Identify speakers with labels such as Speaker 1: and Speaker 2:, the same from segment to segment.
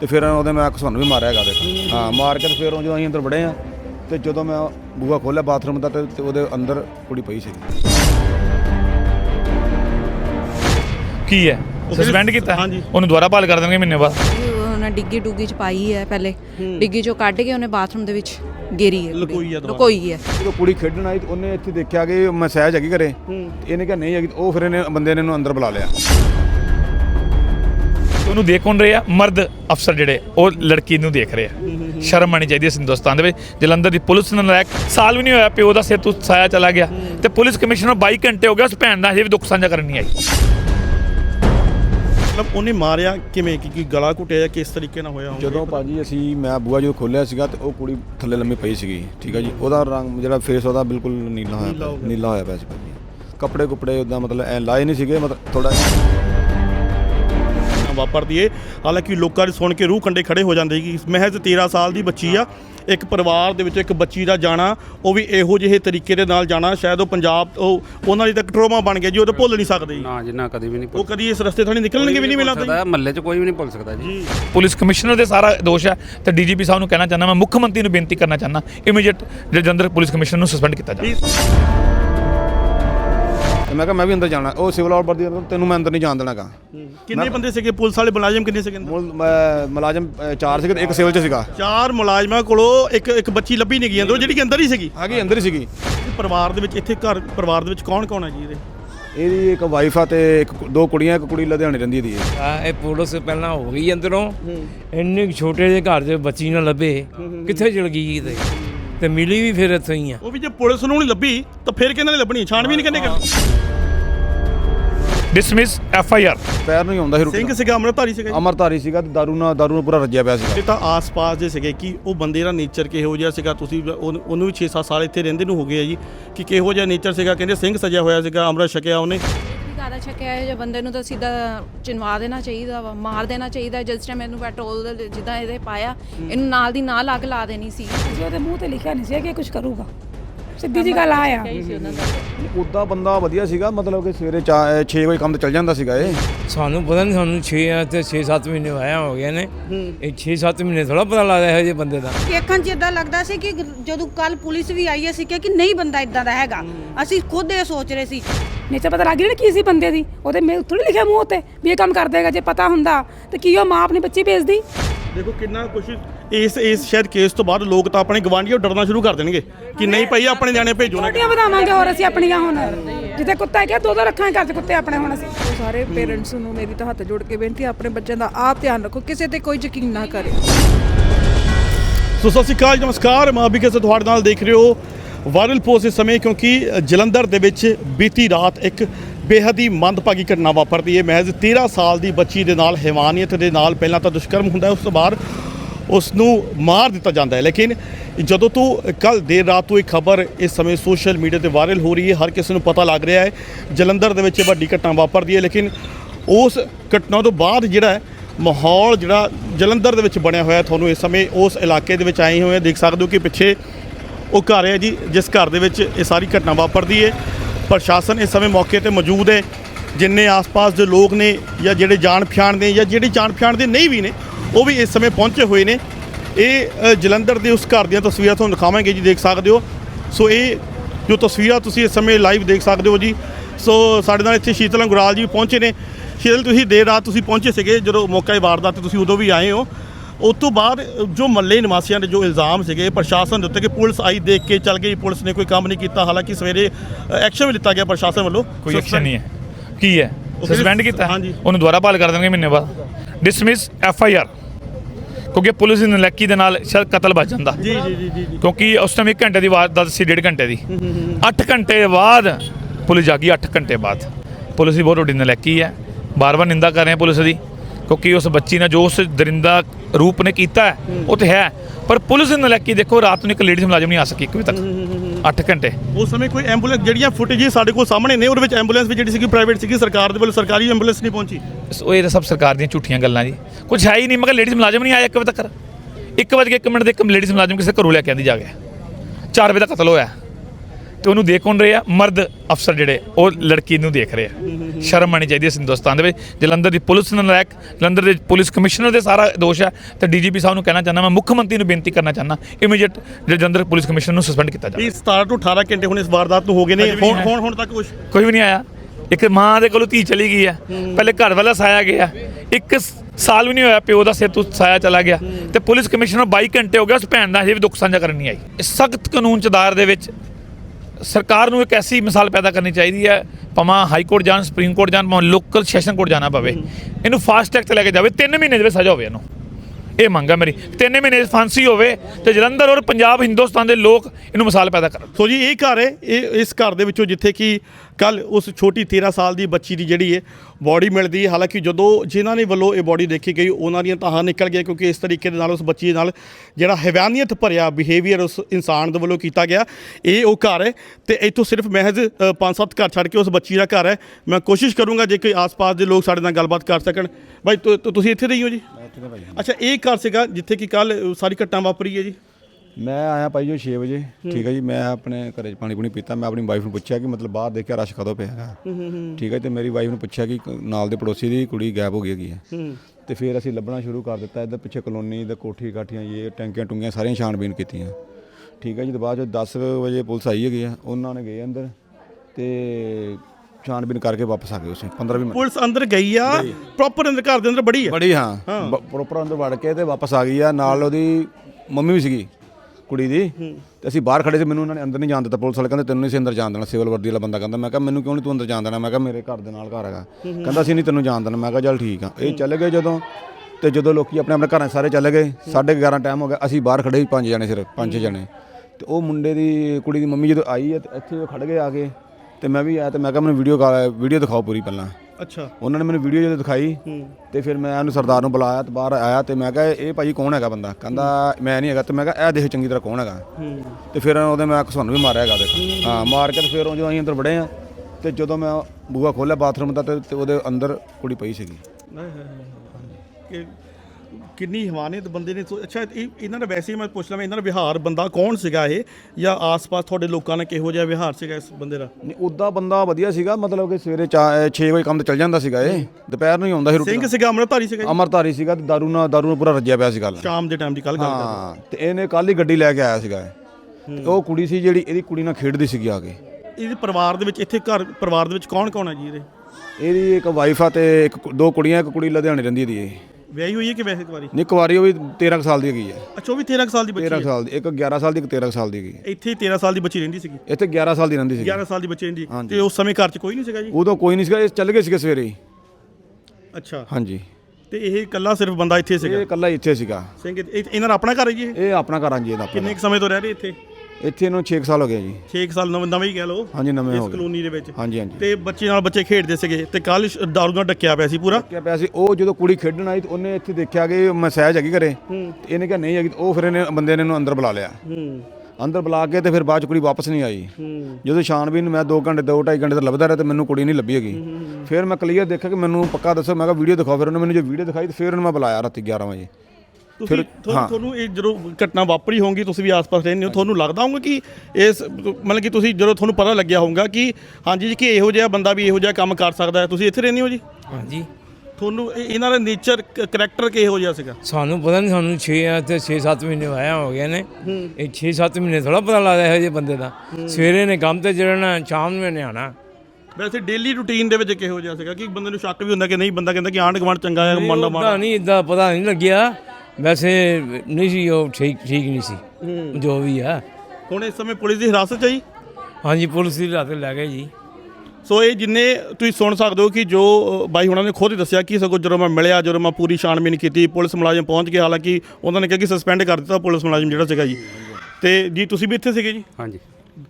Speaker 1: ਤੇ ਫਿਰ ਉਹਦੇ ਮੈਂ ਸਾਨੂੰ ਵੀ ਮਾਰਿਆ ਹੈਗਾ ਦੇਖ। ਹਾਂ ਮਾਰ ਕੇ ਤੇ ਫਿਰ ਉਹ ਜਦੋਂ ਅਸੀਂ ਅੰਦਰ ਵੜੇ ਆ ਤੇ ਜਦੋਂ ਮੈਂ ਬੂਹਾ ਖੋਲ੍ਹਿਆ ਬਾਥਰੂਮ ਦਾ ਤੇ ਤੇ ਉਹਦੇ ਅੰਦਰ ਕੁੜੀ ਪਈ ਸੀ
Speaker 2: ਕੀ ਹੈ? ਸਸਪੈਂਡ ਕੀਤਾ?
Speaker 3: ਹਾਂਜੀ।
Speaker 2: ਉਹਨੂੰ ਦੁਬਾਰਾ ਭਾਲ ਕਰ ਦੇਣਗੇ ਮਹੀਨੇ ਬਾਅਦ?
Speaker 4: ਉਹਨੇ ਡਿੱਗੀ ਡੁੱਗੀ ਚ ਪਾਈ ਹੈ ਪਹਿਲੇ। ਡਿੱਗੀ ਚੋਂ ਕੱਢ ਕੇ ਉਹਨੇ ਬਾਥਰੂਮ ਦੇ ਵਿੱਚ ਗੇਰੀ ਹੈ। ਕੁੜੀ।
Speaker 3: ਲੁਕੋਈ ਹੈ ਦੁਬਾਰਾ।
Speaker 4: ਲੁਕੋਈ ਹੈ।
Speaker 1: ਜਦੋਂ ਕੁੜੀ ਖੇਡਣ ਆਈ ਤੇ ਉਹਨੇ ਇੱਥੇ ਦੇਖਿਆ ਕਿ ਮੈਸੇਜ ਹੈਗੀ ਘਰੇ। ਤੇ ਇਹਨੇ ਕਿਹਾ ਨਹੀਂ ਹੈਗੀ। ਤੇ ਉਹ ਫਿਰ ਇਹਨੇ ਬੰਦੇ ਨੇ ਇਹਨੂੰ ਅੰਦਰ ਬੁਲਾ ਲਿਆ।
Speaker 2: ਉਹਨੂੰ ਦੇਖ ਕੌਣ ਰਹੇ ਆ? ਮਰਦ ਅਫਸਰ ਜਿਹੜੇ ਉਹ ਲੜਕੀ ਨੂੰ ਦੇਖ ਰਹੇ ਆ। ਸ਼ਰਮ ਆਣੀ ਚਾਹੀਦੀ ਹੈ ਇਸ ਹਿੰਦੁਸਤਾਨ ਦੇ ਵਿੱਚ। ਜਲੰਧਰ ਦੀ ਪੁਲਿਸ ਨਾਲ ਲਾਇਕ ਸਾਲ ਵੀ ਨਹੀਂ ਹੋਇਆ ਪਿਓ ਦਾ ਸਿਰ ਤੋਂ ਸਾਇਆ ਚਲਾ ਗਿਆ। ਤੇ ਪੁਲਿਸ ਕਮਿਸ਼ਨਰ 22 ਘੰਟੇ ਹੋ ਗਏ ਉਸ ਭੈਣ ਦਾ ਹਜੇ ਵੀ ਦੁੱਖ ਸਾਂਝਾ ਕਰਨ ਨਹੀਂ ਆਈ।
Speaker 3: ਮਤਲਬ ਉਹਨੇ ਮਾਰਿਆ ਕਿਵੇਂ? ਕਿ ਕੀ ਗਲਾ ਘੁੱਟਿਆ ਜਾਂ ਕਿਸ ਤਰੀਕੇ ਨਾਲ ਹੋਇਆ?
Speaker 1: ਜਦੋਂ ਭਾਜੀ ਅਸੀਂ ਮੈਂ ਬੂਹਾ ਜਦੋਂ ਖੋਲ੍ਹਿਆ ਸੀਗਾ ਤੇ ਉਹ ਕੁੜੀ ਥੱਲੇ ਲੰਮੀ ਪਈ ਸੀਗੀ ਠੀਕ ਹੈ ਜੀ। ਉਹਦਾ ਰੰਗ ਜਿਹੜਾ ਫੇਸ ਉਹਦਾ ਬਿਲਕੁਲ ਨੀਲਾ ਹੋਇਆ
Speaker 3: ਨੀਲਾ
Speaker 1: ਹੋਇਆ ਪਿਆ ਸੀ ਭਾਜੀ। ਕੱਪੜੇ ਕੁਪੜੇ ਉਦਾਂ ਮਤਲਬ ਐ ਲਾਏ ਨਹੀਂ ਸੀਗੇ ਮਤਲਬ ਥੋੜਾ
Speaker 3: ਵਾਪਰਦੀ ਏ ਹਾਲਾਂਕਿ ਲੋਕਾਂ ਦੇ ਸੁਣ ਕੇ ਰੂਹ ਕੰਡੇ ਖੜੇ ਹੋ ਜਾਂਦੇ ਕਿ ਮਹਿਜ਼ 13 ਸਾਲ ਦੀ ਬੱਚੀ ਆ। ਇੱਕ ਪਰਿਵਾਰ ਦੇ ਵਿੱਚ ਇੱਕ ਬੱਚੀ ਦਾ ਜਾਣਾ ਉਹ ਵੀ ਇਹੋ ਜਿਹੇ ਤਰੀਕੇ ਦੇ ਨਾਲ ਜਾਣਾ। ਸ਼ਾਇਦ ਉਹ ਪੰਜਾਬ ਉਹ ਉਹਨਾਂ ਲਈ ਤਾਂ ਟਰੋਮਾ ਬਣ ਗਿਆ ਜੀ ਉਹ ਤਾਂ ਭੁੱਲ ਨਹੀਂ ਸਕਦੇ। ਜੀ
Speaker 5: ਨਾ ਜੀ ਨਾ ਕਦੀ ਵੀ ਨਹੀਂ
Speaker 3: ਉਹ ਕਦੀ ਇਸ ਰਸਤੇ ਤੋਂ ਨਹੀਂ ਨਿਕਲਣਗੇ ਵੀ ਨਹੀਂ ਮਿਲਦਾ
Speaker 5: ਸਕਦਾ ਮਹੱਲੇ 'ਚ ਕੋਈ ਵੀ ਨਹੀਂ ਭੁੱਲ ਸਕਦਾ ਜੀ।
Speaker 3: ਜੀ।
Speaker 2: ਪੁਲਿਸ ਕਮਿਸ਼ਨਰ ਦੇ ਸਾਰਾ ਦੋਸ਼ ਹੈ ਤੇ ਡੀਜੀਪੀ ਸਾਹਿਬ ਨੂੰ ਕਹਿਣਾ ਚਾਹੁੰਦਾ ਮੈਂ ਮੁੱਖ ਮੰਤਰੀ ਨੂੰ ਬੇਨਤੀ ਕਰਨਾ ਚਾਹੁੰਦਾ ਇਮੀਡੀਏਟ ਜਲੰਧਰ ਪੁਲਿਸ ਕਮਿਸ਼ਨਰ ਨੂੰ ਸਸਪੈਂਡ ਕੀਤਾ ਜਾਵੇ।
Speaker 1: ਤੇ ਮੈਂ ਕਿਹਾ ਮੈਂ ਵੀ ਅੰਦਰ ਜਾਣਾ। ਉਹ ਸਿਵਲ ਆਰਡਰ ਦੀ ਤੈਨੂੰ ਮੈਂ ਅੰਦਰ ਨਹੀਂ ਜਾਣ ਦੇਣਾਗਾ।
Speaker 3: ਕਿੰਨੇ ਬੰਦੇ ਸੀਗੇ? ਪੁਲਿਸ ਵਾਲੇ ਮੁਲਾਜ਼ਮ ਕਿੰਨੇ ਸੀਗੇ ਅੰਦਰ?
Speaker 1: ਮੁਲਾਜ਼ਮ ਅ, ਚਾਰ ਸੀਗੇ ਤੇ ਇੱਕ ਸਿਵਲ ਚ ਸੀਗਾ।
Speaker 3: ਚਾਰ ਮੁਲਾਜ਼ਮਾਂ ਕੋਲੋਂ ਇੱਕ ਇੱਕ ਬੱਚੀ ਲੱਭੀ ਨਹੀਂ ਗਈ ਅੰਦਰ ਜਿਹੜੀ ਕਿ ਅੰਦਰ ਹੀ ਸੀਗੀ?
Speaker 1: ਹੈਗੀ ਅੰਦਰ ਹੀ ਸੀਗੀ।
Speaker 3: ਪਰਿਵਾਰ ਦੇ ਵਿੱਚ ਇੱਥੇ ਘਰ ਪਰਿਵਾਰ ਦੇ ਵਿੱਚ ਕੌਣ ਕੌਣ ਹੈ ਜੀ ਇਹਦੇ?
Speaker 1: ਇਹਦੀ ਇੱਕ ਵਾਈਫ ਆ ਤੇ ਇੱਕ ਦੋ ਕੁੜੀਆਂ ਇੱਕ ਕੁੜੀ ਲੁਧਿਆਣੇ ਰਹਿੰਦੀ ਇਹਦੀ।
Speaker 6: ਆ ਇਹ ਪੁਲਿਸ ਪਹਿਲਾਂ ਹੋ ਗਈ ਅੰਦਰੋਂ। ਇੰਨੇ ਕੁ ਛੋਟੇ ਜਿਹੇ ਘਰ 'ਚ ਬੱਚੀ ਨਾ ਲੱਭੇ। ਕਿੱਥੇ ਚਲ ਗਈ ਕਿਤੇ ਤੇ ਮਿਲੀ ਵੀ ਫਿਰ ਇੱਥੇ ਹੀ ਆ।
Speaker 3: ਉਹ ਵੀ ਜੇ ਪੁਲਿਸ ਨੂੰ ਨਹੀਂ ਲੱਭੀ ਤਾਂ ਫਿਰ ਕਿਹਨਾਂ ਨੇ ਲੱਭਣੀ? ਛਾਣਬੀਨ ਕਿਹਨੇ ਕਰਨੀ
Speaker 2: ਡਿਸਮਿਸ ਐਫ ਆਈ ਆਰ
Speaker 1: ਪੈਰ ਨੂੰ ਹੀ ਆਉਂਦਾ ਸੀ ਰੁਕਣਾ।
Speaker 3: ਸਿੰਘ ਸੀਗਾ ਅਮਰਧਾਰੀ ਸੀਗਾ ਜੀ?
Speaker 1: ਅਮਰਧਾਰੀ ਸੀਗਾ ਤੇ ਦਾਰੂ ਨਾਲ ਦਾਰੂ ਨਾਲ ਪੂਰਾ ਰੱਜਿਆ ਪਿਆ ਸੀਗਾ।
Speaker 3: ਇਹ ਤਾਂ ਆਸ-ਪਾਸ ਦੇ ਸੀਗੇ ਕਿ ਉਹ ਬੰਦੇ ਦਾ ਨੇਚਰ ਕਿਹੋ ਜਿਹਾ ਸੀਗਾ ਤੁਸੀਂ ਉਹਨੂੰ ਉਹਨੂੰ ਵੀ 6-7 ਸਾਲ ਇੱਥੇ ਰਹਿੰਦੇ ਨੂੰ ਹੋ ਗਏ ਆ ਜੀ ਕਿ ਕਿਹੋ ਜਿਹਾ ਨੇਚਰ ਸੀਗਾ ਕਹਿੰਦੇ ਸਿੰਘ ਸਜਿਆ ਹੋਇਆ ਸੀਗਾ ਅੰਮ੍ਰਿਤ ਛਕਿਆ ਉਹਨੇ।
Speaker 4: ਵੀ ਜ਼ਿਆਦਾ ਛੱਕਿਆ ਹੈ ਜੇ ਬੰਦੇ ਨੂੰ ਤਾਂ ਸਿੱਧਾ ਚਿਨਵਾ ਦੇਣਾ ਚਾਹੀਦਾ ਵਾ ਮਾਰ ਦੇਣਾ ਚਾਹੀਦਾ ਜਿਸ ਟਾਈਮ ਇਹਨੂੰ ਪੈਟਰੋਲ ਦੇ ਜਿੱਦਾਂ ਇਹਦੇ ਪਾਇਆ ਇਹਨੂੰ ਨਾਲ ਦੀ ਨਾਲ ਅੱਗ ਲਾ ਦੇਣੀ ਸੀ।
Speaker 7: ਜੀ ਉਹਦੇ ਮੂੰਹ ਤੇ ਲਿਖਿਆ ਨਹੀਂ ਸੀ ਕਿ ਕੁਝ ਕਰੂਗਾ। ਸਿੱਧੀ ਜੀ ਗੱਲ ਆਇਆ
Speaker 1: ਉਦਾਂ ਬੰਦਾ ਵਧੀਆ ਸੀਗਾ ਮਤਲਬ ਕਿ ਸਵੇਰੇ 6 ਵਜੇ ਕੰਮ ਤੇ ਚੱਲ ਜਾਂਦਾ ਸੀਗਾ ਇਹ।
Speaker 6: ਸਾਨੂੰ ਪਤਾ ਨਹੀਂ ਸਾਨੂੰ 6 ਤੇ 6-7 ਮਹੀਨੇ ਆਇਆ ਹੋ ਗਏ ਨੇ। ਇਹ 6-7 ਮਹੀਨੇ ਥੋੜਾ ਪਤਾ ਲੱਗਦਾ ਇਹੋ ਜਿਹੇ ਬੰਦੇ ਦਾ।
Speaker 7: ਵੇਖਣ 'ਚ ਇਦਾਂ ਲੱਗਦਾ ਸੀ ਕਿ ਜਦੋਂ ਕੱਲ ਪੁਲਿਸ ਵੀ ਆਈ ਸੀ ਕਿ ਨਹੀਂ ਬੰਦਾ ਇਦਾਂ ਦਾ ਹੈਗਾ। ਅਸੀਂ ਖੁਦ ਇਹ ਸੋਚ ਰਹੇ ਸੀ। ਨਹੀਂ ਤਾਂ ਪਤਾ ਲੱਗ ਰਿਹਾ ਕੀ ਸੀ ਬੰਦੇ ਦੀ। ਉਹਦੇ ਮੇ ਥੋੜੀ ਲਿਖਿਆ ਮੂੰਹ ਤੇ ਵੀ ਇਹ ਕੰਮ ਕਰ ਦੇਗਾ ਜੇ ਪਤਾ ਹੁੰਦਾ ਤੇ ਕੀ ਉਹ ਮਾਂ ਆਪਣੀ ਬੱਚੀ ਭੇਜਦੀ?
Speaker 3: ਦੇਖੋ ਕਿੰਨਾ ਕੁਛ ਇਸ ਇਸ ਸ਼ਾਇਦ ਕੇਸ ਤੋਂ ਬਾਅਦ ਲੋਕ ਤਾਂ ਆਪਣੇ ਗਵਾਂਢੀਆਂ ਡਰਨਾ ਸ਼ੁਰੂ ਕਰ ਦੇਣਗੇ ਕਿ ਨਹੀਂ ਭਾਈ ਆਪਣੇ ਨਿਆਣੇ ਭੇਜੋ ਨਾ।
Speaker 7: ਛੋਟੀਆਂ ਵਧਾਵਾਂਗੇ ਹੋਰ ਅਸੀਂ ਆਪਣੀਆਂ ਹੁਣ। ਜਿੱਥੇ ਕੁੱਤਾ ਹੈ ਦੋ ਦੋ ਰੱਖਾਂਗੇ ਘਰ 'ਚ ਕੁੱਤੇ ਆਪਣੇ ਹੁਣ ਅਸੀਂ।
Speaker 8: ਸਾਰੇ ਪੇਰੈਂਟਸ ਨੂੰ ਮੇਰੀ ਤਾਂ ਹੱਥ ਜੋੜ ਕੇ ਬੇਨਤੀ ਹੈ, ਆਪਣੇ ਬੱਚਿਆਂ ਦਾ ਆਪ ਧਿਆਨ ਰੱਖੋ ਕਿਸੇ ਤੇ ਕੋਈ ਯਕੀਨ ਨਾ ਕਰੇ।
Speaker 3: ਸੋ ਸਤਿ ਸ਼੍ਰੀ ਅਕਾਲ ਜੀ, ਨਮਸਕਾਰ। ਮੈਂ ਅਭਿਕੇ ਸੇ ਤੁਹਾਡੇ ਨਾਲ ਦੇਖ ਰਹੇ ਹੋ ਵਾਇਰਲ ਪੋਸਟ ਇਸ ਸਮੇਂ ਕਿਉਂਕਿ ਜਲੰਧਰ ਦੇ ਵਿੱਚ ਬੀਤੀ ਰਾਤ ਇੱਕ ਬੇਹੱਦ ਹੀ ਮੰਦਭਾਗੀ ਘਟਨਾ ਵਾਪਰਦੀ ਹੈ। ਮਹਿਜ਼ 13 ਸਾਲ ਦੀ ਬੱਚੀ ਦੇ ਨਾਲ ਹੈਵਾਨੀਅਤ ਦੇ ਨਾਲ ਪਹਿਲਾਂ ਤਾਂ ਦੁਸ਼ਕਰਮ ਹੁੰਦਾ ਹੈ ਉਸ ਤੋਂ ਬਾਅਦ ਉਸ ਨੂੰ ਮਾਰ ਦਿੱਤਾ ਜਾਂਦਾ ਹੈ। ਲੇਕਿਨ ਜਦੋਂ ਤੋਂ ਕੱਲ ਦੇਰ ਰਾਤ ਤੋਂ ਇਹ ਖਬਰ ਇਸ ਸਮੇਂ ਸੋਸ਼ਲ ਮੀਡੀਆ ਤੇ ਵਾਇਰਲ ਹੋ ਰਹੀ ਹੈ, ਹਰ ਕਿਸੇ ਨੂੰ ਪਤਾ ਲੱਗ ਰਿਹਾ ਹੈ, ਜਲੰਧਰ ਦੇ ਵਿੱਚ ਇਹ ਵੱਡੀ ਘਟਨਾ ਵਾਪਰਦੀ ਹੈ। ਲੇਕਿਨ ਉਸ ਘਟਨਾ ਤੋਂ ਬਾਅਦ ਜਿਹੜਾ ਹੈ, ਮਾਹੌਲ ਜਿਹੜਾ ਜਲੰਧਰ ਦੇ ਵਿੱਚ ਬਣਿਆ ਹੋਇਆ ਤੁਹਾਨੂੰ ਇਸ ਸਮੇਂ ਉਸ ਇਲਾਕੇ ਦੇ ਵਿੱਚ ਆਏ ਹੋਏ ਦੇਖ ਸਕਦੇ ਹੋ ਕਿ ਪਿੱਛੇ ਉਹ ਘਰ ਹੈ ਜੀ, ਜਿਸ ਘਰ ਦੇ ਵਿੱਚ ਇਹ ਸਾਰੀ ਘਟਨਾ ਵਾਪਰਦੀ ਹੈ। ਪ੍ਰਸ਼ਾਸਨ ਇਸ ਸਮੇਂ ਮੌਕੇ ਤੇ ਮੌਜੂਦ ਹੈ, ਜਿੰਨੇ ਆਸ-ਪਾਸ ਦੇ ਲੋਕ ਨੇ ਜਾਂ ਜਿਹੜੇ ਜਾਣ ਪਛਾਣ ਦੇ ਜਾਂ ਜਿਹੜੇ ਜਾਣ ਪਛਾਣ ਦੇ ਨਹੀਂ ਵੀ ਨੇ ਉਹ ਵੀ ਇਸ ਸਮੇਂ ਪਹੁੰਚੇ ਹੋਏ ਨੇ। ਇਹ ਜਲੰਧਰ ਦੇ ਉਸ ਘਰ ਦੀਆਂ ਤਸਵੀਰਾਂ ਤੁਹਾਨੂੰ ਦਿਖਾਵਾਂਗੇ ਜੀ ਦੇਖ ਸਕਦੇ ਹੋ। ਸੋ ਇਹ ਜੋ ਤਸਵੀਰਾਂ ਤੁਸੀਂ ਇਸ ਸਮੇਂ ਲਾਈਵ ਦੇਖ ਸਕਦੇ ਹੋ ਜੀ। ਸੋ ਸਾਡੇ ਨਾਲ ਇੱਥੇ ਸ਼ੀਤਲ ਅੰਗੁਰਾਲ ਜੀ ਪਹੁੰਚੇ ਨੇ। ਸ਼ੀਤਲ ਤੁਸੀਂ ਦੇਰ ਰਾਤ ਤੁਸੀਂ ਪਹੁੰਚੇ ਸੀਗੇ ਜਦੋਂ ਮੌਕਾ ਇਹ ਵਾਰਦਾਤ ਤੇ ਤੁਸੀਂ ਉਦੋਂ ਵੀ ਆਏ ਹੋ। ਉਸ ਤੋਂ ਬਾਅਦ ਜੋ ਮੱਲੇ ਨਿਵਾਸੀਆਂ ਦੇ ਜੋ ਇਲਜ਼ਾਮ ਸੀਗੇ ਪ੍ਰਸ਼ਾਸਨ ਦੇ ਉੱਤੇ ਕਿ ਪੁਲਿਸ ਆਈ ਦੇਖ ਕੇ ਚੱਲ ਗਈ ਪੁਲਿਸ ਨੇ ਕੋਈ ਕੰਮ ਨਹੀਂ ਕੀਤਾ। ਹਾਲਾਂਕਿ ਸਵੇਰੇ ਐਕਸ਼ਨ ਵੀ ਲਿੱਤਾ ਗਿਆ ਪ੍ਰਸ਼ਾਸਨ ਵੱਲੋਂ।
Speaker 2: ਕੋਈ ਐਕਸ਼ਨ ਨਹੀਂ ਹੈ। ਕੀ ਹੈ? ਸਸਪੈਂਡ ਕੀਤਾ
Speaker 3: ਹਾਂਜੀ।
Speaker 2: ਉਹਨੂੰ ਦੁਬਾਰਾ ਭਾਲ ਕਰ ਦੇਣਗੇ ਮਹੀਨੇ ਬਾਅਦ। ਡਿਸਮਿਸ ਐਫ ਆਈ ਆਰ ਕਿਉਂਕਿ ਪੁਲਿਸ ਦੀ ਨਲੈਕੀ ਦੇ ਨਾਲ ਸ਼ਾਇਦ ਕਤਲ ਬਚ ਜਾਂਦਾ।
Speaker 3: ਜੀ ਜੀ ਜੀ
Speaker 2: ਕਿਉਂਕਿ ਉਸ ਟਾਈਮ 1 ਘੰਟੇ ਦੀ ਵਾਰਦਾਤ ਸੀ ਡੇਢ ਘੰਟੇ ਦੀ। 8 ਘੰਟੇ ਬਾਅਦ ਪੁਲਿਸ ਜਾਗੀ 8 ਘੰਟੇ ਬਾਅਦ। ਪੁਲਿਸ ਦੀ ਬਹੁਤ ਵੱਡੀ ਨਲੈਕੀ ਹੈ। ਬਾਰ-ਬਾਰ ਨਿੰਦਾ ਕਰ ਰਹੇ ਪੁਲਿਸ ਦੀ ਕਿਉਂਕਿ ਉਸ ਬੱਚੀ ਨੇ ਜੋ ਉਸ ਦਰਿੰਦਾ ਰੂਪ ਨੇ ਕੀਤਾ ਹੈ ਉਹ ਤੇ ਹੈ। ਪਰ ਪੁਲਿਸ ਦੀ ਨਲੈਕੀ ਦੇਖੋ ਰਾਤ ਨੂੰ ਇੱਕ ਲੇਡੀਜ਼ ਮੁਲਾਜ਼ਮ ਨਹੀਂ ਆ ਸਕੀ ਇੱਕ ਵਜੇ ਤੱਕ। 8 ਘੰਟੇ।
Speaker 3: ਉਸ ਸਮੇਂ ਕੋਈ ਐਂਬੂਲੈਂਸ ਜਿਹੜੀਆਂ ਫੁਟੇਜ ਸਾਡੇ ਕੋਲ ਸਾਹਮਣੇ ਨੇ ਉਹਦੇ ਵਿੱਚ ਐਂਬੂਲੈਂਸ ਵੀ ਜਿਹੜੀ ਸੀਗੀ ਪ੍ਰਾਈਵੇਟ ਸੀਗੀ ਸਰਕਾਰ ਦੇ ਵੱਲੋਂ ਸਰਕਾਰੀ ਐਂਬੂਲੈਂਸ ਨਹੀਂ ਪਹੁੰਚੀ।
Speaker 2: ਉਹ ਇਹ ਤਾਂ ਸਭ ਸਰਕਾਰ ਦੀਆਂ ਝੂਠੀਆਂ ਗੱਲਾਂ ਜੀ। ਕੁਝ ਹੈ ਹੀ ਨਹੀਂ ਮਗਰ ਲੇਡੀਜ਼ ਮੁਲਾਜ਼ਮ ਨਹੀਂ ਆਇਆ ਇੱਕ ਵਜੇ ਤੱਕ। ਇੱਕ ਵਜੇ ਕੇ ਇੱਕ ਮਿੰਟ ਦੇ ਇੱਕ ਲੇਡੀਜ਼ ਮੁਲਾਜ਼ਮ ਕਿਸੇ ਘਰੋਂ ਲੈ ਕੇ ਆਂਦੀ ਜਾ ਕੇ। 4 ਵਜੇ ਦਾ ਕਤਲ ਹੋਇਆ। ਤੇ ਉਹਨੂੰ ਦੇਖ ਕੌਣ ਰਹੇ ਆ? ਮਰਦ ਅਫਸਰ ਜਿਹੜੇ ਉਹ ਲੜਕੀ ਨੂੰ ਦੇਖ ਰਹੇ ਆ। ਸ਼ਰਮ ਆਣੀ ਚਾਹੀਦੀ ਹੈ ਇਸ ਹਿੰਦੁਸਤਾਨ ਦੇ ਵਿੱਚ। ਜਲੰਧਰ ਦੀ ਪੁਲਿਸ ਨਲਾਇਕ ਜਲੰਧਰ ਦੇ ਪੁਲਿਸ ਕਮਿਸ਼ਨਰ ਦੇ ਸਾਰਾ ਦੋਸ਼ ਹੈ ਤੇ ਡੀਜੀਪੀ ਸਾਹਿਬ ਨੂੰ ਕਹਿਣਾ ਚਾਹੁੰਦਾ ਮੈਂ ਮੁੱਖ ਮੰਤਰੀ ਨੂੰ ਬੇਨਤੀ ਕਰਨਾ ਚਾਹੁੰਦਾ ਇਮੀਡੀਏਟ ਜਲੰਧਰ ਪੁਲਿਸ ਕਮਿਸ਼ਨਰ ਨੂੰ ਸਸਪੈਂਡ ਕੀਤਾ ਜਾਵੇ।
Speaker 3: ਇਹ 17 ਤੋਂ 18 ਘੰਟੇ ਹੁਣ ਇਸ ਵਾਰਦਾਤ ਨੂੰ ਹੋ ਗਏ ਨੇ। ਹੁਣ ਹੁਣ ਹੁਣ ਤੱਕ ਕੁਝ
Speaker 2: ਕੋਈ ਵੀ ਨਹੀਂ ਆਇਆ। ਇੱਕ ਮਾਂ ਦੇ ਕੋਲੋਂ ਧੀ ਚਲੀ ਗਈ ਹੈ। ਪਹਿਲੇ ਘਰ ਵਾਲਾ ਸਾਇਆ ਗਿਆ। ਇੱਕ ਸਾਲ ਵੀ ਨਹੀਂ ਹੋਇਆ ਪਿਓ ਦਾ ਸਿਰ ਤੋਂ ਸਾਇਆ ਚਲਾ ਗਿਆ। ਤੇ ਪੁਲਿਸ ਕਮਿਸ਼ਨਰ 22 ਘੰਟੇ ਹੋ ਗਿਆ ਉਸ ਭੈਣ ਦਾ ਹਜੇ ਵੀ ਦੁੱਖ ਸਾਂਝਾ ਕਰਨ ਨਹੀਂ ਆਈ। ਸਖਤ ਕਾਨੂੰਨ ਚ ਦਾਇਰ ਦੇ ਵਿੱਚ ਸਰਕਾਰ ਨੂੰ ਇੱਕ ਐਸੀ ਮਿਸਾਲ ਪੈਦਾ ਕਰਨੀ ਚਾਹੀਦੀ ਹੈ ਭਾਵੇਂ ਹਾਈ ਕੋਰਟ ਜਾਣ ਸੁਪਰੀਮ ਕੋਰਟ ਜਾਣ ਭਾਵੇਂ ਲੋਕਲ ਸੈਸ਼ਨ ਕੋਰਟ ਜਾਣਾ ਪਵੇ। ਇਹਨੂੰ ਫਾਸਟ ਟਰੈਕ ਤੇ ਲੈ ਕੇ ਜਾਵੇ 3 ਮਹੀਨੇ ਦੇ ਵਿੱਚ ਸਜ਼ਾ ਹੋਵੇ ਇਹਨੂੰ। ਇਹ ਮੰਗ ਹੈ ਮੇਰੀ। ਤਿੰਨ ਮਹੀਨੇ ਫਾਂਸੀ ਹੋਵੇ ਤੇ ਜਲੰਧਰ ਔਰ ਪੰਜਾਬ, ਹਿੰਦੁਸਤਾਨ ਦੇ ਲੋਕ ਇਹਨੂੰ ਮਿਸਾਲ ਪੈਦਾ ਕਰਨ।
Speaker 3: ਸੋ ਜੀ, ਇਹ ਘਰ ਹੈ। ਇਹ ਇਸ ਘਰ ਦੇ ਵਿੱਚੋਂ ਜਿੱਥੇ ਕਿ ਕੱਲ ਉਸ ਛੋਟੀ 13 ਸਾਲ ਦੀ ਬੱਚੀ ਦੀ ਜਿਹੜੀ ਹੈ ਬਾਡੀ ਮਿਲਦੀ ਹੈ। ਹਾਲਾਂਕਿ ਜਦੋਂ ਜਿਨ੍ਹਾਂ ਨੇ ਵੱਲੋਂ ਇਹ ਬਾਡੀ ਦੇਖੀ ਗਈ, ਉਹਨਾਂ ਦੀਆਂ ਤਾਹਾਂ ਨਿਕਲ ਗਈਆਂ, ਕਿਉਂਕਿ ਇਸ ਤਰੀਕੇ ਦੇ ਨਾਲ ਉਸ ਬੱਚੀ ਦੇ ਨਾਲ ਜਿਹੜਾ ਹੈਵਾਨੀਅਤ ਭਰਿਆ ਬਿਹੇਵੀਅਰ ਉਸ ਇਨਸਾਨ ਦੇ ਵੱਲੋਂ ਕੀਤਾ ਗਿਆ, ਇਹ ਉਹ ਘਰ ਹੈ। ਤੇ ਇੱਥੋਂ ਸਿਰਫ ਮਹਿਜ਼ 5-7 ਘਰ ਛੱਡ ਕੇ ਉਸ ਬੱਚੀ ਦਾ ਘਰ ਹੈ। ਮੈਂ ਕੋਸ਼ਿਸ਼ ਕਰੂੰਗਾ ਜੇ ਕੋਈ ਆਸ-ਪਾਸ ਦੇ ਲੋਕ ਸਾਡੇ ਨਾਲ ਗੱਲਬਾਤ ਕਰ ਸਕਣ। ਬਾਈ ਤੁ- ਤੁਸੀਂ ਇੱਥੇ ਦੇ ਹੀ ਹੋ ਜੀ? ਅੱਛਾ ਇਹ ਘਰ ਸੀਗਾ? ਜਿੱਥੇ ਕਿ ਕੱਲ ਸਾਰੀ ਘਟਨਾ ਵਾਪਰੀ ਹੈ ਜੀ?
Speaker 1: ਮੈਂ ਆਇਆ ਭਾਈ ਜੋ 6 ਵਜੇ। ਠੀਕ ਹੈ ਜੀ ਮੈਂ ਆਪਣੇ ਘਰੇ 'ਚ ਪਾਣੀ ਪੂਣੀ ਪੀਤਾ ਮੈਂ ਆਪਣੀ ਵਾਈਫ ਨੂੰ ਪੁੱਛਿਆ ਕਿ ਮਤਲਬ ਬਾਹਰ ਦੇਖਿਆ ਰਸ਼ ਕਦੋਂ ਪਿਆ ਹੈਗਾ। ਠੀਕ ਹੈ ਤੇ ਮੇਰੀ ਵਾਈਫ ਨੂੰ ਪੁੱਛਿਆ ਕਿ ਕ- ਨਾਲ ਦੇ ਪੜੋਸੀ ਦੀ ਕੁੜੀ ਗਾਇਬ ਹੋ ਗਈ ਹੈਗੀ ਹੈ। ਤੇ ਫਿਰ ਅਸੀਂ ਲੱਭਣਾ ਸ਼ੁਰੂ ਕਰ ਦਿੱਤਾ ਇੱਧਰ ਪਿੱਛੇ ਕਲੋਨੀ ਦਾ ਕੋਠੀ ਕਾਠੀਆਂ ਇਹ ਟੈਂਕੀਆਂ ਟੁੰਗੀਆਂ ਸਾਰੀਆਂ ਛਾਣਬੀਨ ਕੀਤੀਆਂ। ਠੀਕ ਹੈ ਜੀ ਤੇ ਬਾਅਦ ਚ 10 ਵਜੇ ਪੁਲਿਸ ਆਈ ਹੈਗੀ ਆ ਉਹਨਾਂ ਨੇ ਗਏ ਅੰਦਰ ਤੇ ਛਾਣਬੀਨ ਕਰਕੇ ਵਾਪਸ ਆ ਗਏ ਉਸੇ 15 20 ਮਿੰਟ।
Speaker 3: ਪੁਲਿਸ ਅੰਦਰ ਗਈ ਆ ਪ੍ਰੋਪਰ ਅੰਦਰ ਘਰ ਦੇ ਅੰਦਰ ਬੜੀ ਹੈ
Speaker 1: ਬੜੀ ਹਾਂ। ਪ੍ਰੋਪਰ ਅੰਦਰ ਵੜ ਕੇ ਤੇ ਵਾਪਸ ਆ ਗਈ ਆ ਨਾਲ ਉਹਦੀ ਮੰਮੀ ਵੀ ਸੀਗੀ ਕੁੜੀ ਦੀ। ਤੇ ਅਸੀਂ ਬਾਹਰ ਖੜੇ ਸੀ ਮੈਨੂੰ ਉਹਨਾਂ ਨੇ ਅੰਦਰ ਨਹੀਂ ਜਾਣ ਦਿੱਤਾ ਪੁਲਿਸ ਵਾਲੇ ਕਹਿੰਦੇ ਤੈਨੂੰ ਨਹੀਂ ਸੀ ਅੰਦਰ ਜਾਣ ਦੇਣਾ ਸਿਵਲ ਵਰਦੀ ਵਾਲਾ ਬੰਦਾ ਕਹਿੰਦਾ ਮੈਂ ਕਿਹਾ ਮੈਨੂੰ ਕਿਉਂ ਨਹੀਂ ਤੂੰ ਅੰਦਰ ਜਾਣ ਦੇਣਾ? ਮੈਂ ਕਿਹਾ ਮੇਰੇ ਘਰ ਦੇ ਨਾਲ ਘਰ ਹੈਗਾ। ਕਹਿੰਦਾ ਅਸੀਂ ਨਹੀਂ ਤੈਨੂੰ ਜਾਣ ਦੇਣਾ। ਮੈਂ ਕਿਹਾ ਚੱਲ ਠੀਕ ਆ। ਇਹ ਚੱਲ ਗਏ ਜਦੋਂ ਤੇ ਜਦੋਂ ਲੋਕੀ ਆਪਣੇ ਆਪਣੇ ਘਰਾਂ ਸਾਰੇ ਚੱਲ ਗਏ 11:30 ਟਾਈਮ ਹੋ ਗਿਆ ਅਸੀਂ ਬਾਹਰ ਖੜੇ ਸੀ ਪੰਜ ਜਣੇ ਸਿਰਫ ਪੰਜ ਜਣੇ। ਤੇ ਉਹ ਮੁੰਡੇ ਦੀ ਕੁੜੀ ਦੀ ਮੰਮੀ ਜਦੋਂ ਆਈ ਹੈ ਤੇ ਇੱਥੇ ਉਹ ਖੜ ਗਏ ਆ ਕੇ। ਤੇ ਮੈਂ ਵੀ ਆਇਆ ਤੇ ਮੈਂ ਕਿਹਾ ਮੈਨੂੰ ਵੀਡੀਓ ਵੀਡੀਓ ਦਿਖਾਓ ਪੂਰੀ ਪਹਿਲਾਂ।
Speaker 3: ਅੱਛਾ।
Speaker 1: ਉਹਨਾਂ ਨੇ ਮੈਨੂੰ ਵੀਡੀਓ ਜਦੋਂ ਦਿਖਾਈ ਤੇ ਫਿਰ ਮੈਂ ਉਹਨੂੰ ਸਰਦਾਰ ਨੂੰ ਬੁਲਾਇਆ ਤੇ ਬਾਹਰ ਆਇਆ ਤੇ ਮੈਂ ਕਿਹਾ ਇਹ ਭਾਜੀ ਕੌਣ ਹੈਗਾ ਬੰਦਾ? ਕਹਿੰਦਾ ਮੈਂ ਨਹੀਂ ਹੈਗਾ। ਤੇ ਮੈਂ ਕਿਹਾ ਇਹ ਦੇਖ ਚੰਗੀ ਤਰ੍ਹਾਂ ਕੌਣ ਹੈਗਾ? ਤੇ ਫਿਰ ਉਹਦੇ ਮੈਂ ਸਾਨੂੰ ਵੀ ਮਾਰਿਆ ਹੈਗਾ ਦੇਖ। ਹਾਂ। ਮਾਰ ਕੇ ਤੇ ਫਿਰ ਉਹ ਜਦੋਂ ਅਸੀਂ ਅੰਦਰ ਵੜੇ ਆ ਤੇ ਜਦੋਂ ਮੈਂ ਬੂਹਾ ਖੋਲ੍ਹਿਆ ਬਾਥਰੂਮ ਦਾ ਤੇ ਉਹਦੇ ਅੰਦਰ ਕੁੜੀ ਪਈ ਸੀਗੀ।
Speaker 3: ਕਿੰਨੀ ਹਵਾਨੀਅਤ ਬੰਦੇ ਨੇ ਸੋ- ਅੱਛਾ ਇਹ ਇਹਨਾਂ ਦਾ ਵੈਸੇ ਹੀ ਮੈਂ ਪੁੱਛ ਲਵਾਂ ਇਹਨਾਂ ਦਾ ਵਿਹਾਰ ਬੰਦਾ ਕੌਣ ਸੀਗਾ ਇਹ? ਜਾਂ ਆਸ-ਪਾਸ ਤੁਹਾਡੇ ਲੋਕਾਂ ਨੇ ਕਿਹੋ ਜਿਹਾ ਵਿਹਾਰ ਸੀਗਾ ਇਸ ਬੰਦੇ ਦਾ?
Speaker 1: ਨਹੀਂ ਉਦਾਂ ਬੰਦਾ ਵਧੀਆ ਸੀਗਾ ਮਤਲਬ ਕਿ ਸਵੇਰੇ 6 ਵਜੇ ਕੰਮ ਤੇ ਚੱਲ ਜਾਂਦਾ ਸੀਗਾ ਇਹ। ਦੁਪਹਿਰ ਨੂੰ ਹੀ ਆਉਂਦਾ ਸੀ ਰੋਟੀ
Speaker 3: ਸਿੰਘ ਸੀਗਾ ਅੰਮ੍ਰਿਤਧਾਰੀ ਸੀਗਾ ਜੀ?
Speaker 1: ਅਮਰਤਾਰੀ ਸੀਗਾ ਤੇ ਦਾਰੂ ਨਾਲ ਦਾਰੂ ਨਾਲ ਪੂਰਾ ਰੱਜਿਆ ਪਿਆ ਸੀ ਗੱਲ।
Speaker 3: ਸ਼ਾਮ ਦੇ ਟਾਈਮ ਦੀ ਗੱਲ ਕਰਦੇ
Speaker 1: ਹਾਂ ਤੇ ਇਹਨੇ ਕੱਲ ਹੀ ਗੱਡੀ ਲੈ ਕੇ ਆਇਆ ਸੀਗਾ ਇਹ। ਤੇ ਉਹ ਕੁੜੀ ਸੀ ਜਿਹੜੀ ਇਹਦੀ ਕੁੜੀ ਨਾਲ ਖੇਡਦੀ ਸੀਗੀ ਆ ਕੇ।
Speaker 3: ਇਹਦੇ ਪਰਿਵਾਰ ਦੇ ਵਿੱਚ ਇੱਥੇ ਘਰ ਪਰਿਵਾਰ ਦੇ ਵਿੱਚ ਕੌਣ ਕੌਣ ਹੈ ਜੀ ਇਹਦੇ?
Speaker 1: ਇਹਦੀ ਇੱਕ ਵਾਈਫ ਆ ਤੇ ਇੱਕ ਕੁ- ਦੋ ਕੁੜੀਆਂ ਇੱਕ ਕੁੜੀ ਲੁਧਿਆਣੇ ਰਹਿੰਦੀ ਇਹਦੀ ਇਹ।
Speaker 3: ਵਿਆਹੀ ਹੋਈ ਹੈ ਕਿ ਵੈਸੇ ਇੱਕ ਵਾਰੀ?
Speaker 1: ਨਹੀਂ ਕੁਵਾਰੀ ਉਹ ਵੀ 13 ਕੁ ਸਾਲ ਦੀ ਹੈਗੀ ਹੈ।
Speaker 3: ਅੱਛਾ ਉਹ ਵੀ 13 ਕੁ ਸਾਲ ਦੀ ਬੱਚੀ
Speaker 1: 13
Speaker 3: ਹੈ?
Speaker 1: ਸਾਲ ਦੀ ਇੱਕ 11 ਸਾਲ ਦੀ ਇੱਕ 13 ਕੁ ਸਾਲ ਦੀ ਹੈਗੀ ਹੈ।
Speaker 3: ਇੱਥੇ ਹੀ 13 ਸਾਲ ਦੀ ਬੱਚੀ ਰਹਿੰਦੀ ਸੀਗੀ?
Speaker 1: ਇੱਥੇ 11 ਸਾਲ ਦੀ ਰਹਿੰਦੀ ਸੀਗੀ।
Speaker 3: 11 ਸਾਲ ਦੀ ਬੱਚੀ ਰਹਿੰਦੀ
Speaker 1: ਹਾਂਜੀ।
Speaker 3: ਤੇ ਉਸ ਸਮੇਂ ਘਰ 'ਚ ਕੋਈ ਨਹੀਂ ਸੀਗਾ ਜੀ?
Speaker 1: ਉਦੋਂ ਕੋਈ ਨਹੀਂ ਸੀਗਾ ਇਹ ਚੱਲ ਗਏ ਸੀਗੇ ਸਵੇਰੇ ਹੀ।
Speaker 3: ਅੱਛਾ।
Speaker 1: ਹਾਂਜੀ।
Speaker 3: ਤੇ ਇਹ ਇਕੱਲਾ ਸਿਰਫ ਬੰਦਾ ਇੱਥੇ ਸੀਗਾ?
Speaker 1: ਇਹ ਇਕੱਲਾ ਹੀ ਇੱਥੇ ਸੀਗਾ।
Speaker 3: ਸਿੰਘ ਇਹ- ਇਹਨਾਂ ਦਾ ਆਪਣਾ ਘਰ ਹੈ ਜੀ ਇਹ?
Speaker 1: ਇਹ ਆਪਣਾ ਘਰ ਹਾਂਜੀ ਇਹਦਾ ਆਪਣਾ।
Speaker 3: ਕਿੰਨੇ ਕੁ ਸਮੇਂ ਤੋਂ ਰਹਿ ਰਹੇ ਇੱਥੇ?
Speaker 1: ਇੱਥੇ ਇਹਨੂੰ 6 ਸਾਲ ਹੋ ਗਏ ਜੀ।
Speaker 3: 6 ਸਾਲ ਨਵੇਂ ਨਵੇਂ ਹੀ ਕਹਿ ਲਓ।
Speaker 1: ਹਾਂਜੀ ਨਵੇਂ
Speaker 3: ਇਸ
Speaker 1: ਹੋ ਗਏ।
Speaker 3: ਕਲੋਨੀ ਦੇ ਵਿੱਚ।
Speaker 1: ਹਾਂਜੀ ਹਾਂਜੀ।
Speaker 3: ਤੇ ਬੱਚੇ ਨਾਲ ਬੱਚੇ ਖੇਡਦੇ ਸੀਗੇ ਤੇ ਕੱਲ ਦਾਰੂ ਨਾਲ ਡੱਕਿਆ ਪਿਆ ਸੀ ਪੂਰਾ।
Speaker 1: ਕਿਆ ਪਿਆ ਸੀ। ਉਹ ਜਦੋਂ ਕੁੜੀ ਖੇਡਣ ਆਈ ਤੇ ਉਹਨੇ ਇੱਥੇ ਦੇਖਿਆ ਕਿ ਮੈਸੇਜ ਹੈਗੀ ਘਰੇ। ਤੇ ਇਹਨੇ ਕਿਹਾ ਨਹੀਂ ਹੈਗੀ। ਤੇ ਉਹ ਫਿਰ ਇਹਨੇ ਬੰਦੇ ਨੇ ਇਹਨੂੰ ਅੰਦਰ ਬੁਲਾ ਲਿਆ। ਅੰਦਰ ਬੁਲਾ ਕੇ ਤੇ ਫਿਰ ਬਾਅਦ ਚ ਕੁੜੀ ਵਾਪਸ ਨਹੀਂ ਆਈ। ਜਦੋਂ ਛਾਣਬੀਨ ਮੈਂ 2 ਘੰਟੇ 2 2.5 ਘੰਟੇ ਤੇ ਲੱਭਦਾ ਰਿਹਾ ਤੇ ਮੈਨੂੰ ਕੁੜੀ ਨਹੀਂ ਲੱਭੀ ਹੈਗੀ। ਫਿਰ ਮੈਂ ਕਲੀਅਰ ਦੇਖਿਆ ਕਿ ਮੈਨੂੰ ਪੱਕਾ ਦੱਸੋ ਮੈਂ ਕਿਹਾ ਵੀਡੀਓ ਦਿਖਾਓ। ਫਿਰ ਉਹਨੇ ਮੈਨੂੰ ਜੋ ਵੀਡੀਓ ਦਿਖਾਈ ਤੇ ਫਿਰ ਉਹਨੂੰ ਮੈਂ ਬੁਲਾਇਆ ਰਾਤੀ 11 ਵਜੇ।
Speaker 3: ਤੁਸੀਂ ਤੁਹਾਨੂੰ ਤੁਹਾਨੂੰ ਇਹ ਜਦੋਂ ਘਟਨਾ ਵਾਪਰੀ ਹੋਊਗੀ ਤੁਸੀਂ ਵੀ ਆਸ-ਪਾਸ ਰਹਿੰਦੇ ਹੋ ਤੁਹਾਨੂੰ ਲੱਗਦਾ ਹੋਊਗਾ ਕਿ ਇਸ ਮਤਲਬ ਕਿ ਤੁਸੀਂ ਜਦੋਂ ਤੁਹਾਨੂੰ ਪਤਾ ਲੱਗਿਆ ਹੋਊਗਾ ਕਿ ਹਾਂਜੀ ਜੀ ਕਿ ਇਹੋ ਜਿਹਾ ਬੰਦਾ ਵੀ ਇਹੋ ਜਿਹਾ ਕੰਮ ਕਰ ਸਕਦਾ ਹੈ ਤੁਸੀਂ ਇੱਥੇ ਰਹਿੰਦੇ ਹੋ ਜੀ?
Speaker 6: ਹਾਂਜੀ।
Speaker 3: ਤੁਹਾਨੂੰ ਇਹ- ਇਹਨਾਂ ਦਾ ਨੇਚਰ ਕਰੈਕਟਰ ਕਿਹੋ ਜਿਹਾ ਸੀਗਾ?
Speaker 6: ਸਾਨੂੰ ਪਤਾ ਨਹੀਂ ਸਾਨੂੰ 6 ਤੇ 6-7 ਮਹੀਨੇ ਆਇਆ ਹੋ ਗਏ ਨੇ। ਇਹ 6-7 ਮਹੀਨੇ ਥੋੜਾ ਪਤਾ ਲੱਗਦਾ ਇਹੋ ਜਿਹੇ ਬੰਦੇ ਦਾ। ਸਵੇਰੇ ਨੇ ਕੰਮ ਤੇ ਚੜਨਾ ਸ਼ਾਮ ਨੂੰ ਇਹਨੇ ਆਣਾ
Speaker 3: ਵੈਸੇ ਡੇਲੀ ਰੂਟੀਨ ਦੇ ਵਿੱਚ ਕਿਹੋ ਜਿਹਾ ਸੀਗਾ? ਕਿ ਬੰਦੇ ਨੂੰ ਸ਼ੱਕ ਵੀ ਹੁੰਦਾ ਕਿ ਨਹੀਂ ਬੰਦਾ ਕਹਿੰਦਾ ਕਿ ਆਂਢ ਗੁਆਂਢ ਚੰਗਾ ਹੈ ਮੰਨਦਾ ਮਾੜਾ
Speaker 6: ਨਹੀਂ ਇਦਾਂ ਪਤਾ ਨਹੀਂ ਲੱਗਿਆ। ਵੈਸੇ ਨਹੀਂ ਸੀ ਉਹ ਠੀਕ ਠੀਕ ਨਹੀਂ ਸੀ। ਜੋ ਵੀ ਆ।
Speaker 3: ਹੁਣ ਇਸ ਸਮੇਂ ਪੁਲਿਸ ਦੀ ਹਿਰਾਸਤ 'ਚ ਹੈ ਜੀ?
Speaker 6: ਹਾਂਜੀ ਪੁਲਿਸ ਦੀ ਰਾਤ ਲੈ ਗਏ ਜੀ।
Speaker 3: ਸੋ ਇਹ ਜਿੰਨੇ ਤੁਸੀਂ ਸੁਣ ਸਕਦੇ ਹੋ ਕਿ ਜੋ ਬਾਈ ਹੁਣਾਂ ਨੇ ਖੁਦ ਹੀ ਦੱਸਿਆ ਕਿ ਸਗੋਂ ਜਦੋਂ ਮੈਂ ਮਿਲਿਆ ਜਦੋਂ ਮੈਂ ਪੂਰੀ ਛਾਣਬੀਨ ਕੀਤੀ ਪੁਲਿਸ ਮੁਲਾਜ਼ਮ ਪਹੁੰਚ ਗਏ ਹਾਲਾਂਕਿ ਉਹਨਾਂ ਨੇ ਕਿਹਾ ਕਿ ਸਸਪੈਂਡ ਕਰ ਦਿੱਤਾ ਪੁਲਿਸ ਮੁਲਾਜ਼ਮ ਜਿਹੜਾ ਸੀਗਾ ਜੀ। ਤੇ ਜੀ ਤੁਸੀਂ ਵੀ ਇੱਥੇ ਸੀਗੇ ਜੀ?
Speaker 5: ਹਾਂਜੀ।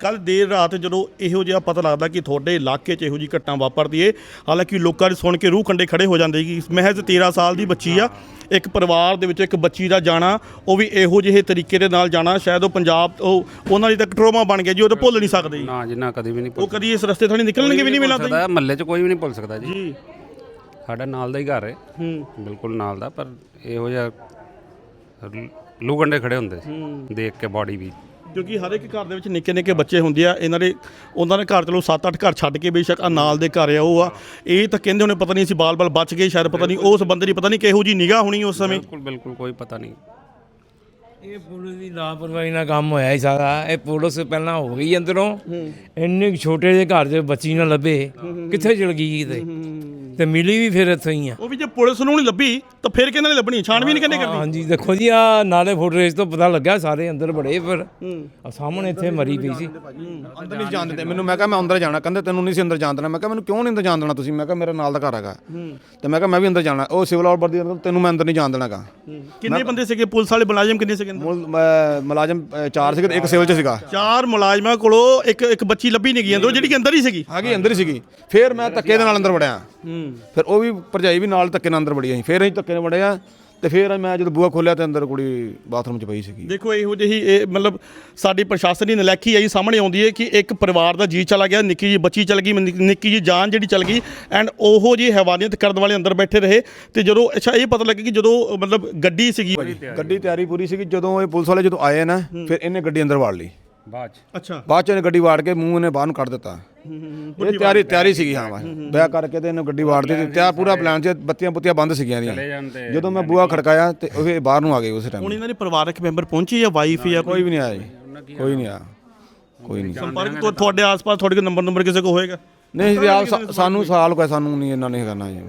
Speaker 3: ਕੱਲ ਦੇਰ ਰਾਤ ਜਦੋਂ ਇਹੋ ਜਿਹਾ ਪਤਾ ਲੱਗਦਾ ਕਿ ਤੁਹਾਡੇ ਇਲਾਕੇ 'ਚ ਇਹੋ ਜਿਹੀ ਘਟਨਾ ਵਾਪਰਦੀ ਏ ਹਾਲਾਂਕਿ ਲੋਕਾਂ ਦੇ ਸੁਣ ਕੇ ਰੂਹ ਕੰਡੇ ਖੜੇ ਹੋ ਜਾਂਦੇ ਕਿ ਮਹਿਜ਼ 13 ਸਾਲ ਦੀ ਬੱਚੀ ਆ ਇੱਕ ਪਰਿਵਾਰ ਦੇ ਵਿੱਚ ਇੱਕ ਬੱਚੀ ਦਾ ਜਾਣਾ ਉਹ ਵੀ ਇਹੋ ਜਿਹੇ ਤਰੀਕੇ ਦੇ ਨਾਲ ਜਾਣਾ ਸ਼ਾਇਦ ਉਹ ਪੰਜਾਬ ਉਹ ਉਹਨਾਂ ਲਈ ਤਾਂ ਟਰੋਮਾ ਬਣ ਗਿਆ ਜੀ ਉਹ ਤਾਂ ਭੁੱਲ ਨਹੀਂ ਸਕਦੇ ਜੀ।
Speaker 5: ਨਾ ਜੀ ਨਾ ਕਦੀ ਵੀ ਨਹੀਂ
Speaker 3: ਉਹ ਕਦੀ ਇਸ ਰਸਤੇ ਤੋਂ ਨਹੀਂ ਨਿਕਲਣਗੇ ਵੀ ਨਹੀਂ ਮਿਲਦਾ
Speaker 5: ਸਕਦਾ ਮਹੱਲੇ 'ਚ ਕੋਈ ਵੀ ਨਹੀਂ ਭੁੱਲ ਸਕਦਾ ਜੀ।
Speaker 3: ਜੀ।
Speaker 5: ਸਾਡਾ ਨਾਲ ਦਾ ਹੀ ਘਰ ਹੈ
Speaker 3: ਹੂੰ।
Speaker 5: ਬਿਲਕੁਲ ਨਾਲ ਦਾ ਪਰ ਇਹੋ ਜਿਹਾ ਲ- ਕੰਡੇ ਖੜੇ ਹੁੰਦੇ ਸੀ ਦੇਖ ਕੇ ਬਾਡੀ ਵੀ।
Speaker 3: ਕਿਉਂਕਿ ਹਰ ਇੱਕ ਘਰ ਦੇ ਵਿੱਚ ਨਿੱਕੇ ਨਿੱਕੇ ਬੱਚੇ ਹੁੰਦੇ ਆ ਇਹਨਾਂ ਦੇ ਉਹਨਾਂ ਦੇ ਘਰ ਚਲੋ 7-8 ਘਰ ਛੱਡ ਕੇ ਬੇਸ਼ੱਕ ਆ ਨਾਲ ਦੇ ਘਰ ਆ ਉਹ ਆ। ਇਹ ਤਾਂ ਕਹਿੰਦੇ ਉਹਨੇ ਪਤਾ ਨਹੀਂ ਸੀ ਬਾਲ-ਬਾਲ ਬਚ ਗਏ ਸ਼ਾਇਦ ਪਤਾ ਨਹੀਂ ਉਸ ਬੰਦੇ ਦੀ ਪਤਾ ਨਹੀਂ ਕਿਹੋ ਜੀ ਨਿਗਾਹ ਹੋਣੀ ਉਸ ਸਮੇਂ।
Speaker 5: ਬਿਲਕੁਲ ਬਿਲਕੁਲ ਕੋਈ ਪਤਾ ਨਹੀਂ।
Speaker 6: ਇਹ ਪੁਲਿਸ ਦੀ ਲਾਪਰਵਾਹੀ ਨਾਲ ਕੰਮ ਹੋਇਆ ਹੀ ਸਾਰਾ। ਇਹ ਪੁਲਿਸ ਪਹਿਲਾਂ ਹੋ ਗਈ ਅੰਦਰੋਂ। ਇੰਨੇ ਛੋਟੇ ਜਿਹੇ ਘਰ 'ਚ ਬੱਚੀ ਨਾ ਲੱਭੇ। ਕਿੱਥੇ ਚਲ ਗਈ ਕਿਤੇ? ਤੇ ਮਿਲੀ ਵੀ ਫਿਰ ਇੱਥੋਂ ਹੀ ਆ।
Speaker 3: ਉਹ ਵੀ ਜੇ ਪੁਲਿਸ ਨੂੰ ਨਹੀਂ ਲੱਭੀ ਤਾਂ ਫਿਰ ਕਿਹਨਾਂ ਨੇ ਲੱਭਣੀ? ਛਾਣਬੀਨ ਕਿਹਨੇ ਕਰਨੀ?
Speaker 6: ਹਾਂਜੀ ਦੇਖੋ ਜੀ ਆ ਨਾਲੇ ਫੁਟਰੇਜ ਤੋਂ ਪਤਾ ਲੱਗਾ ਸਾਰੇ ਅੰਦਰ ਬੜੇ ਫਿਰ ਆ ਸਾਹਮਣੇ ਇੱਥੇ ਮਰੀ ਪਈ ਸੀ।
Speaker 1: ਅੰਦਰ ਨਹੀਂ ਜਾਣ ਦਿੰਦੇ। ਮੈਨੂੰ ਮੈਂ ਕਿਹਾ ਮੈਂ ਅੰਦਰ ਜਾਣਾ ਕਹਿੰਦੇ ਤੈਨੂੰ ਨਹੀਂ ਸੀ ਅੰਦਰ ਜਾਣ ਦੇਣਾ। ਮੈਂ ਕਿਹਾ ਮੈਨੂੰ ਕਿਉਂ ਨਹੀਂ ਅੰਦਰ ਜਾਣ ਦੇਣਾ ਤੁਸੀਂ? ਮੈਂ ਕਿਹਾ ਮੇਰੇ ਨਾਲ ਦਾ ਘਰ ਹੈਗਾ। ਤੇ ਮੈਂ ਕਿਹਾ ਮੈਂ ਵੀ ਅੰਦਰ ਜਾਣਾ। ਉਹ ਸਿਵਲ ਵਰਦੀ ਦਾ ਤੈਨੂੰ ਮੈਂ ਅੰਦਰ ਨਹੀਂ ਜਾਣ ਦੇਣਾਗਾ।
Speaker 3: ਕਿੰਨੇ ਬੰਦੇ ਸੀਗੇ? ਪੁਲਿਸ ਵਾਲੇ ਮੁਲਾਜ਼ਮ ਕਿੰਨੇ ਸੀਗੇ ਅੰਦਰ?
Speaker 1: ਮੁਲਾਜ਼ਮ ਅ, ਚਾਰ ਸੀਗੇ ਤੇ ਇੱਕ ਸਿਵਲ ਚ ਸੀਗਾ।
Speaker 3: ਚਾਰ ਮੁਲਾਜ਼ਮਾਂ ਕੋਲੋਂ ਇੱਕ ਇੱਕ ਬੱਚੀ ਲੱਭੀ ਨਹੀਂ ਗਈ ਅੰਦਰੋਂ ਜਿਹੜੀ ਕਿ ਅੰਦਰ ਹੀ ਸੀਗੀ?
Speaker 1: ਹੈਗੀ ਅੰਦਰ ਹੀ ਸੀਗੀ। ਫਿਰ ਮੈਂ ਧੱਕੇ ਦੇ ਨਾਲ ਅੰਦਰ ਵੜਿਆ। ਫਿਰ ਉਹ ਵੀ ਭਰਜਾਈ ਵੀ ਨਾਲ ਧੱਕੇ ਨਾਲ ਅੰਦਰ ਵੜੀ ਅਸੀਂ। ਫਿਰ ਅਸੀਂ ਧੱਕੇ ਨਾਲ ਵੜਿਆ। ਤੇ ਫਿਰ ਮੈਂ ਜਦੋਂ ਬੂਹਾ ਖੋਲਿਆ ਤੇ ਅੰਦਰ ਕੁੜੀ ਬਾਥਰੂਮ 'ਚ ਪਈ ਸੀਗੀ।
Speaker 3: ਦੇਖੋ ਇਹੋ ਜਿਹੀ ਇਹ ਮਤਲਬ ਸਾਡੀ ਪ੍ਰਸ਼ਾਸਨ ਦੀ ਨਲੈਕੀ ਆਈ ਸਾਹਮਣੇ ਆਉਂਦੀ ਹੈ ਕਿ ਇੱਕ ਪਰਿਵਾਰ ਦਾ ਜੀ ਚਲਾ ਗਿਆ ਨਿੱਕੀ ਜੀ ਬੱਚੀ ਚਲ ਗਈ ਨਿੱਕੀ ਨਿੱਕੀ ਜੀ ਜਾਨ ਜਿਹੜੀ ਚਲ ਗਈ ਐਂਡ ਉਹੋ ਜੀ ਹੈਵਾਨੀਅਤ ਕਰਨ ਵਾਲੇ ਅੰਦਰ ਬੈਠੇ ਰਹੇ। ਤੇ ਜਦੋਂ ਅੱਛਾ ਇਹ ਪਤਾ ਲੱਗੇ ਕਿ ਜਦੋਂ ਮਤਲਬ ਗੱਡੀ ਸੀਗੀ।
Speaker 1: ਗੱਡੀ ਤਿਆਰੀ ਪੂਰੀ ਸੀਗੀ ਜਦੋਂ ਇਹ ਪੁਲਿਸ ਵਾਲੇ ਜਦੋਂ ਆਏ ਨਾ ਫਿਰ ਇਹਨੇ ਗੱਡੀ ਅੰਦਰ ਵਾੜ ਲਈ।
Speaker 5: ਬਾਅਦ 'ਚ?
Speaker 3: ਅੱਛਾ।
Speaker 1: ਬਾਅਦ ਚ ਇਹਨੇ ਗੱਡੀ ਵਾੜ ਕੇ ਮੂੰਹ ਇਹਨੇ ਬਾਹਰ ਨੂੰ ਕੱਢ ਦਿੱਤਾ। ਇਹ ਤਿਆਰੀ ਤਿਆਰੀ ਸੀਗੀ ਹਾਂ ਵਾ ਵਿਆਹ ਕਰਕੇ ਤੇ ਇਹਨੇ ਗੱਡੀ ਵਾੜ ਦਿੱਤੀ। ਤੇ ਆਹ ਪੂਰਾ ਪਲਾਨ ਚ ਬੱਤੀਆਂ ਬੁੱਤੀਆਂ ਬੰਦ ਸੀਗੀਆਂ ਦੀਆਂ
Speaker 5: ਜਾਂਦੇ
Speaker 1: ਮੈਂ ਬੂਹਾ ਖੜਕਾਇਆ ਤੇ ਉਹ ਇਹ ਬਾਹਰ ਨੂੰ ਆ ਗਏ ਉਸ
Speaker 3: ਹੁਣ
Speaker 1: ਟਾਈਮ
Speaker 3: ਇਹਨਾਂ ਦੇ ਪਰਿਵਾਰਕ ਮੈਂਬਰ ਪਹੁੰਚੇ ਜਾਂ ਵਾਈਫ ਜਾਂ ਕੋਈ
Speaker 1: ਵੀ ਨਹੀਂ ਆਇਆ ਜੀ। ਕੋਈ ਨਹੀਂ ਆਇਆ। ਕੋਈ ਨਹੀਂ।
Speaker 3: ਸੰਪਰਕ ਤੁਹਾ- ਤੁਹਾਡੇ ਆਸ-ਪਾਸ ਤੁਹਾਡੇ ਕੋਲ ਨੰਬਰ ਨੰਬਰ ਕਿਸੇ ਕੋ ਹੋਏਗਾ?
Speaker 1: ਨਹੀਂ ਜੀ ਆਪ ਸਾਨੂੰ ਸਾਲ ਕੋਈ ਸਾਨੂੰ ਨਹੀਂ ਇਹਨਾਂ ਨੇ ਕਰਨਾ ਜੀ।